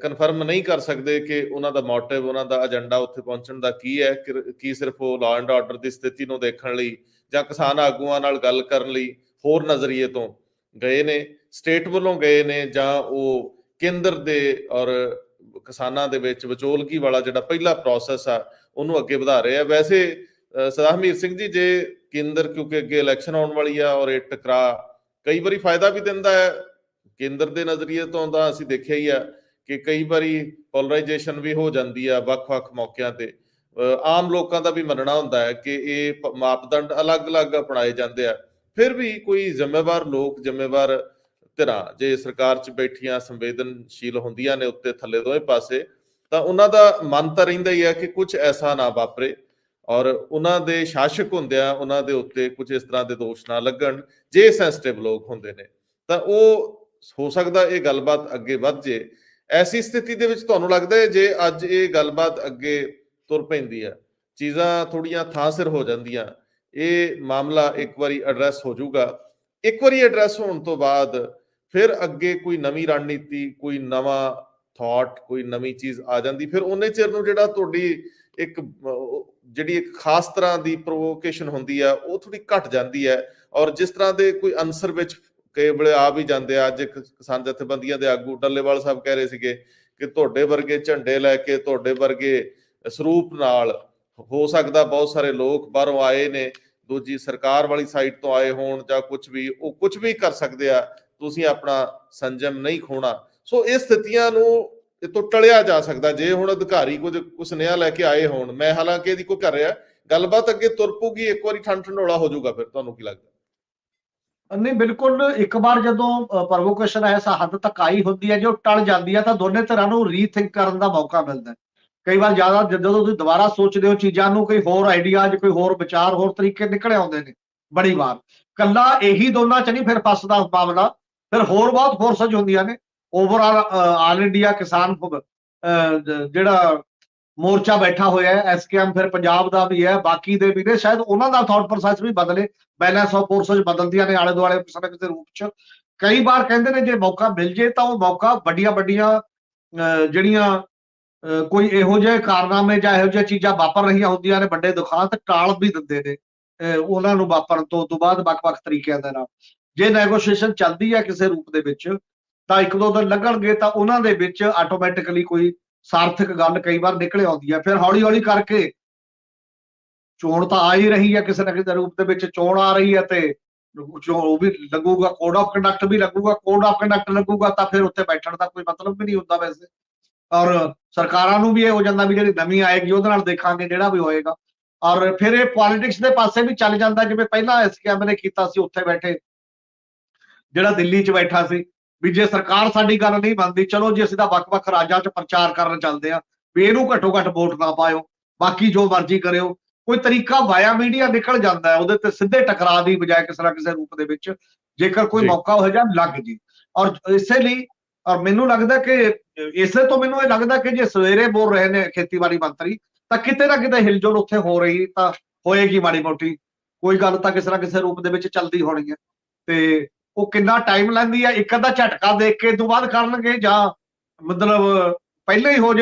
ਕਨਫਰਮ ਨਹੀਂ ਕਰ ਸਕਦੇ ਕਿ ਉਹਨਾਂ ਦਾ ਮੋਟਿਵ ਉਹਨਾਂ ਦਾ ਏਜੰਡਾ ਉੱਥੇ ਪਹੁੰਚਣ ਦਾ ਕੀ ਹੈ, ਕਿ- ਕੀ ਸਿਰਫ ਉਹ ਲਾਅ ਐਂਡ ਆਰਡਰ ਦੀ ਸਥਿਤੀ ਨੂੰ ਦੇਖਣ ਲਈ ਜਾਂ ਕਿਸਾਨ ਆਗੂਆਂ ਨਾਲ ਗੱਲ ਕਰਨ ਲਈ ਹੋਰ ਨਜ਼ਰੀਏ ਤੋਂ ਗਏ ਨੇ ਸਟੇਟ ਵੱਲੋਂ ਗਏ ਨੇ ਜਾਂ ਉਹ ਕੇਂਦਰ ਦੇ ਔਰ ਕਿਸਾਨਾਂ ਦੇ ਵਿੱਚ ਵਿਚੋਲਗੀ ਵਾਲਾ ਜਿਹੜਾ ਪਹਿਲਾ ਪ੍ਰੋਸੈਸ ਆ, ਉਹਨੂੰ ਅੱਗੇ ਵਧਾ ਰਹੇ ਆ। ਵੈਸੇ ਅਹ ਹਮੀਰ ਸਿੰਘ ਜੀ, ਜੇ ਕੇਂਦਰ ਕਿਉਂਕਿ ਅੱਗੇ ਇਲੈਕਸ਼ਨ ਆਉਣ ਵਾਲੀ ਆ ਔਰ ਇਹ ਟਕਰਾ ਕਈ ਵਾਰੀ ਫਾਇਦਾ ਵੀ ਦਿੰਦਾ ਹੈ, ਕੇਂਦਰ ਦੇ ਨਜ਼ਰੀਏ ਤੋਂ ਤਾਂ ਅਸੀਂ ਦੇਖਿਆ ਹੀ ਆ ਕਿ ਕਈ ਵਾਰੀ ਪੋਲਰਾਈਜੇਸ਼ਨ ਵੀ ਹੋ ਜਾਂਦੀ ਆ ਵੱਖ-ਵੱਖ ਮੌਕਿਆਂ ਤੇ। ਆਮ ਲੋਕਾਂ ਦਾ ਵੀ ਮੰਨਣਾ ਹੁੰਦਾ ਹੈ ਕਿ ਇਹ ਪ- ਮਾਪਦੰਡ ਅਲੱਗ-ਅਲੱਗ ਅਪਣਾਏ ਜਾਂਦੇ ਆ। ਫਿਰ ਵੀ ਕੋਈ ਜ਼ਿੰਮੇਵਾਰ ਲੋਕ, ਜ਼ਿੰਮੇਵਾਰ ਧਿਰਾਂ ਜੇ ਸਰਕਾਰ 'ਚ ਬੈਠੀਆਂ ਸੰਵੇਦਨਸ਼ੀਲ ਹੁੰਦੀਆਂ ਨੇ ਉੱਤੇ ਥੱਲੇ ਦੋਵੇਂ ਪਾਸੇ, ਤਾਂ ਉਹਨਾਂ ਦਾ ਮਨ ਤਾਂ ਰਹਿੰਦਾ ਹੀ ਹੈ ਕਿ ਕੁਝ ਐਸਾ ਨਾ ਵਾਪਰੇ ਔਰ ਉਹਨਾਂ ਦੇ ਸ਼ਾਸਕ ਹੁੰਦਿਆਂ ਉਹਨਾਂ ਦੇ ਉੱਤੇ ਕੁਝ ਇਸ ਤਰ੍ਹਾਂ ਦੇ ਦੋਸ਼ ਨਾ ਲੱਗਣ, ਜੇ ਸੈਂਸਿਟਿਵ ਲੋਕ ਹੁੰਦੇ ਨੇ। ਤਾਂ ਉਹ ਹੋ ਸਕਦਾ ਇਹ ਗੱਲਬਾਤ ਅੱਗੇ ਵੱਧ ਜੇ। ਐਸੀ ਸਥਿਤੀ ਦੇ ਵਿੱਚ ਤੁਹਾਨੂੰ ਲੱਗਦਾ ਹੈ ਜੇ ਅੱਜ ਇਹ ਗੱਲਬਾਤ ਅੱਗੇ ਤੁਰ ਪੈਂਦੀ ਹੈ, ਚੀਜ਼ਾਂ ਥੋੜੀਆਂ ਥਾਂ ਸਿਰ ਹੋ ਜਾਂਦੀਆਂ ਇਹ ਮਾਮਲਾ ਇੱਕ ਵਾਰੀ ਐਡਰੈਸ ਹੋ ਜਾਊਗਾ। ਇੱਕ ਵਾਰੀ ਐਡਰੈਸ ਹੋਣ ਤੋਂ ਬਾਅਦ ਫਿਰ ਅੱਗੇ ਕੋਈ ਨਵੀਂ ਰਣਨੀਤੀ, ਕੋਈ ਨਵਾਂ ਥਾਟ ਕੋਈ ਨਵੀਂ ਚੀਜ਼ ਆ ਜਾਂਦੀ। ਫਿਰ ਉਹਨੇ ਚਿਰ ਨੂੰ ਜਿਹੜਾ ਤੁਹਾਡੀ ਇੱਕ, ਜਿਹੜੀ ਇੱਕ ਖਾਸ ਤਰ੍ਹਾਂ ਦੀ ਪ੍ਰੋਵੋਕੇਸ਼ਨ ਹੁੰਦੀ ਆ, ਉਹ ਥੋੜੀ ਘਟ ਜਾਂਦੀ ਹੈ। ਔਰ ਜਿਸ ਤਰ੍ਹਾਂ ਦੇ ਕੋਈ ਅਨਸਰ ਵਿੱਚ ਕਈ ਵੇਲੇ ਆ ਵੀ ਜਾਂਦੇ ਆ, ਅੱਜ ਕਿਸਾਨ ਜਥੇਬੰਦੀਆਂ ਦੇ ਆਗੂ ਡੱਲੇਵਾਲ ਸਾਹਿਬ ਕਹਿ ਰਹੇ ਸੀਗੇ ਕਿ ਤੁਹਾਡੇ ਵਰਗੇ ਝੰਡੇ ਲੈ ਕੇ ਤੁਹਾਡੇ ਵਰਗੇ ਸਰੂਪ ਨਾਲ ਹੋ ਸਕਦਾ ਬਹੁਤ ਸਾਰੇ ਲੋਕ ਬਾਹਰੋਂ ਆਏ ਨੇ। ਦੂਜੀ ਸਰਕਾਰ ਵਾਲੀ ਸਾਈਡ ਤੋਂ ਆਏ ਹੋਣ ਜਾਂ ਕੁਝ ਵੀ, ਉਹ ਕੁਝ ਵੀ ਕਰ ਸਕਦੇ ਆ, ਤੁਸੀਂ ਆਪਣਾ ਸੰਜਮ ਨਹੀਂ ਖੋਣਾ। ਸੋ ਇਹ ਸਥਿਤੀਆਂ ਨੂੰ ਇਹ ਤੋਂ ਟਲਿਆ ਜਾ ਸਕਦਾ, ਜੇ ਹੁਣ ਅਧਿਕਾਰੀ ਕੁਝ ਕੁਝ ਨਿਆ ਲੈ ਕੇ ਆਏ ਹੋਣ, ਮੈਂ ਹਾਲਾਂਕਿ ਇਹਦੀ ਕੋਈ ਕਰ ਰਿਹਾ, ਗੱਲਬਾਤ ਅੱਗੇ ਤੁਰ ਪੂਗੀ ਇੱਕ ਵਾਰੀ ਠੰਡ ਠੰਡੋਲਾ ਹੋ ਜਾਊਗਾ ਫਿਰ, ਤੁਹਾਨੂੰ ਕੀ ਲੱਗਦਾ? ਨਹੀਂ, ਬਿਲਕੁਲ, ਇੱਕ ਵਾਰ ਜਦੋਂ ਪ੍ਰੋਵੋਕੇਸ਼ਨ ਐਸਾ ਹੱਦ ਤੱਕ ਆਈ ਹੁੰਦੀ ਹੈ, ਜੋ ਟਲ ਜਾਂਦੀ ਹੈ, ਤਾਂ ਦੋਨੇ ਤਰ੍ਹਾਂ ਨੂੰ ਰੀਥਿੰਕ ਕਰਨ ਦਾ ਮੌਕਾ ਮਿਲਦਾ ਹੈ। ਕਈ ਵਾਰ ਜ਼ਿਆਦਾ ਜਦੋਂ ਤੁਸੀਂ ਦੁਬਾਰਾ ਸੋਚਦੇ ਹੋ ਚੀਜ਼ਾਂ ਨੂੰ ਕੋਈ ਹੋਰ ਆਈਡੀਆਜ਼ ਕੋਈ ਹੋਰ ਵਿਚਾਰ ਹੋਰ ਤਰੀਕੇ ਨਿਕਲ ਆਉਂਦੇ ਨੇ ਬੜੀ ਵਾਰ। ਕੱਲਾ ਇਹੀ ਦੋਨਾਂ ਚ ਨਹੀਂ ਫਿਰ ਫਸਦਾ ਮਾਮਲਾ। ਫਿਰ ਹੋਰ ਬਹੁਤ ਫੋਰਸਸ ਹੁੰਦੀਆਂ ਨੇ। ਓਵਰਆਲ ਆਲ ਇੰਡੀਆ ਕਿਸਾਨ ਜਿਹੜਾ ਮੋਰਚਾ ਬੈਠਾ ਹੋਇਆ ਹੈ ਐਸਕੇਐਮ ਫਿਰ ਪੰਜਾਬ ਦਾ ਵੀ ਹੈ ਬਾਕੀ ਦੇ ਵੀ ਨੇ। ਸ਼ਾਇਦ ਉਹਨਾਂ ਦਾ ਥਾਟ ਪ੍ਰੋਸੈਸ ਵੀ ਬਦਲੇ ਬੈਲੈਂਸ ਆਫ ਫੋਰਸਸ ਬਦਲਦੀਆਂ ਨੇ ਆਲੇ ਦੁਆਲੇ ਕਿਸੇ ਨਾ ਕਿਸੇ ਰੂਪ ਚ। ਕਈ ਵਾਰ ਕਹਿੰਦੇ ਨੇ ਜੇ ਮੌਕਾ ਮਿਲ ਜੇ ਤਾਂ ਉਹ ਮੌਕਾ ਵੱਡੀਆਂ ਵੱਡੀਆਂ ਅਹ, ਜਿਹੜੀਆਂ ਕੋਈ ਇਹੋ ਜਿਹੇ ਕਾਰਨਾਮੇ ਜਾਂ ਇਹੋ ਜਿਹੀਆਂ ਚੀਜ਼ਾਂ ਵਾਪਰ ਰਹੀਆਂ ਹੁੰਦੀਆਂ ਨੇ ਵੱਡੇ ਦੁਖਾਂਤ ਟਾਲ ਵੀ ਦਿੰਦੇ ਨੇ ਉਹਨਾਂ ਨੂੰ ਵਾਪਰਨ ਤੋਂ ਤੋਂ ਬਾਅਦ ਵੱਖ-ਵੱਖ ਤਰੀਕਿਆਂ ਦੇ ਨਾਲ। ਜੇ ਨੈਗੋਸ਼ੀਏਸ਼ਨ ਚੱਲਦੀ ਹੈ ਕਿਸੇ ਰੂਪ ਦੇ ਵਿੱਚ, ਤਾਂ ਇੱਕ ਦੋ ਦਿਨ ਲੱਗਣਗੇ ਤਾਂ ਉਹਨਾਂ ਦੇ ਵਿੱਚ ਆਟੋਮੈਟਿਕਲੀ ਕੋਈ ਸਾਰਥਕ ਗੱਲ ਕਈ ਵਾਰ ਨਿਕਲ ਆਉਂਦੀ ਹੈ। ਫਿਰ ਹੌਲੀ-ਹੌਲੀ ਕਰਕੇ ਚੋਣ ਤਾਂ ਆ ਹੀ ਰਹੀ ਹੈ ਕਿਸੇ ਨਾ ਕਿਸੇ ਰੂਪ ਦੇ ਵਿੱਚ, ਚੋਣ ਆ ਰਹੀ ਹੈ ਤੇ ਉਹ ਵੀ ਲੱਗੂਗਾ ਕੋਡ ਆਫ ਕੰਡਕਟ ਵੀ ਲੱਗੂਗਾ ਕੋਡ ਆਫ ਕੰਡਕਟ ਲੱਗੂਗਾ, ਤਾਂ ਫਿਰ ਉੱਥੇ ਬੈਠਣ ਦਾ ਕੋਈ ਮਤਲਬ ਵੀ ਨਹੀਂ ਹੁੰਦਾ ਵੈਸੇ। ਔਰ ਸਰਕਾਰਾਂ ਨੂੰ ਵੀ ਇਹ ਹੋ ਜਾਂਦਾ ਵੀ ਜਿਹੜੀ ਨਵੀਂ ਆਏਗੀ ਉਹਦੇ ਨਾਲ ਦੇਖਾਂਗੇ ਜਿਹੜਾ ਵੀ ਹੋਏਗਾ। ਔਰ ਫਿਰ ਇਹ ਪੋਲਿਟਿਕਸ ਦੇ ਪਾਸੇ ਵੀ ਚੱਲ ਜਾਂਦਾ ਜਿਵੇਂ ਪਹਿਲਾਂ ਐਸਕੇਐਮ ਨੇ ਕੀਤਾ ਸੀ ਉੱਥੇ ਬੈਠੇ। ਜਿਹੜਾ ਦਿੱਲੀ 'ਚ ਬੈਠਾ ਸੀ ਵੀ ਜੇ ਸਰਕਾਰ ਸਾਡੀ ਗੱਲ ਨਹੀਂ ਮੰਨਦੀ ਚਲੋ ਜੀ ਅਸੀਂ ਤਾਂ ਵੱਖ-ਵੱਖ ਰਾਜਾਂ 'ਚ ਪ੍ਰਚਾਰ ਕਰਨ ਚੱਲਦੇ ਆ ਵੀ ਇਹਨੂੰ ਘੱਟੋ ਘੱਟ ਵੋਟ ਨਾ ਪਾਇਓ ਬਾਕੀ ਜੋ ਮਰਜ਼ੀ ਕਰਿਓ। ਕੋਈ ਤਰੀਕਾ ਵਾਇਆ ਮੀਡੀਆ ਨਿਕਲ ਜਾਂਦਾ ਹੈ ਉਹਦੇ ਤੇ ਸਿੱਧੇ ਟਕਰਾਅ ਦੀ ਬਜਾਏ ਕਿਸੇ ਨਾ ਕਿਸੇ ਰੂਪ ਦੇ ਵਿੱਚ ਜੇਕਰ ਕੋਈ। ਮੌਕਾ ਹੋ ਜਾ ਲੱਗ ਜੀ। ਔਰ ਇਸੇ ਲਈ ਔਰ ਮੈਨੂੰ ਲੱਗਦਾ ਕਿ ਇਸੇ ਤੋਂ ਮੈਨੂੰ ਇਹ ਲੱਗਦਾ ਕਿ ਜੇ ਸਵੇਰੇ ਬੋਲ ਰਹੇ ਨੇ ਖੇਤੀਬਾੜੀ ਮੰਤਰੀ, ਤਾਂ ਕਿਤੇ ਨਾ ਕਿਤੇ ਹਿਲਜੁਲ ਉੱਥੇ ਹੋ ਰਹੀ, ਤਾਂ ਹੋਏਗੀ ਮਾੜੀ ਮੋਟੀ। ਕੋਈ ਗੱਲ ਤਾਂ ਕਿਸੇ ਨਾ ਕਿਸੇ ਰੂਪ ਦੇ ਵਿੱਚ ਚੱਲਦੀ ਹੋਣੀ ਹੈ। ਤੇ ਉਹ ਕਿੰਨਾ ਟਾਈਮ ਲੈਂਦੀ ਹੈ, ਇੱਕ ਅੱਧਾ ਝਟਕਾ ਦੇਖ ਕੇ ਤੋਂ ਬਾਅਦ ਕਰਨਗੇ ਜਾਂ ਮਤਲਬ ਪਹਿਲਾਂ ਹੀ ਹੋ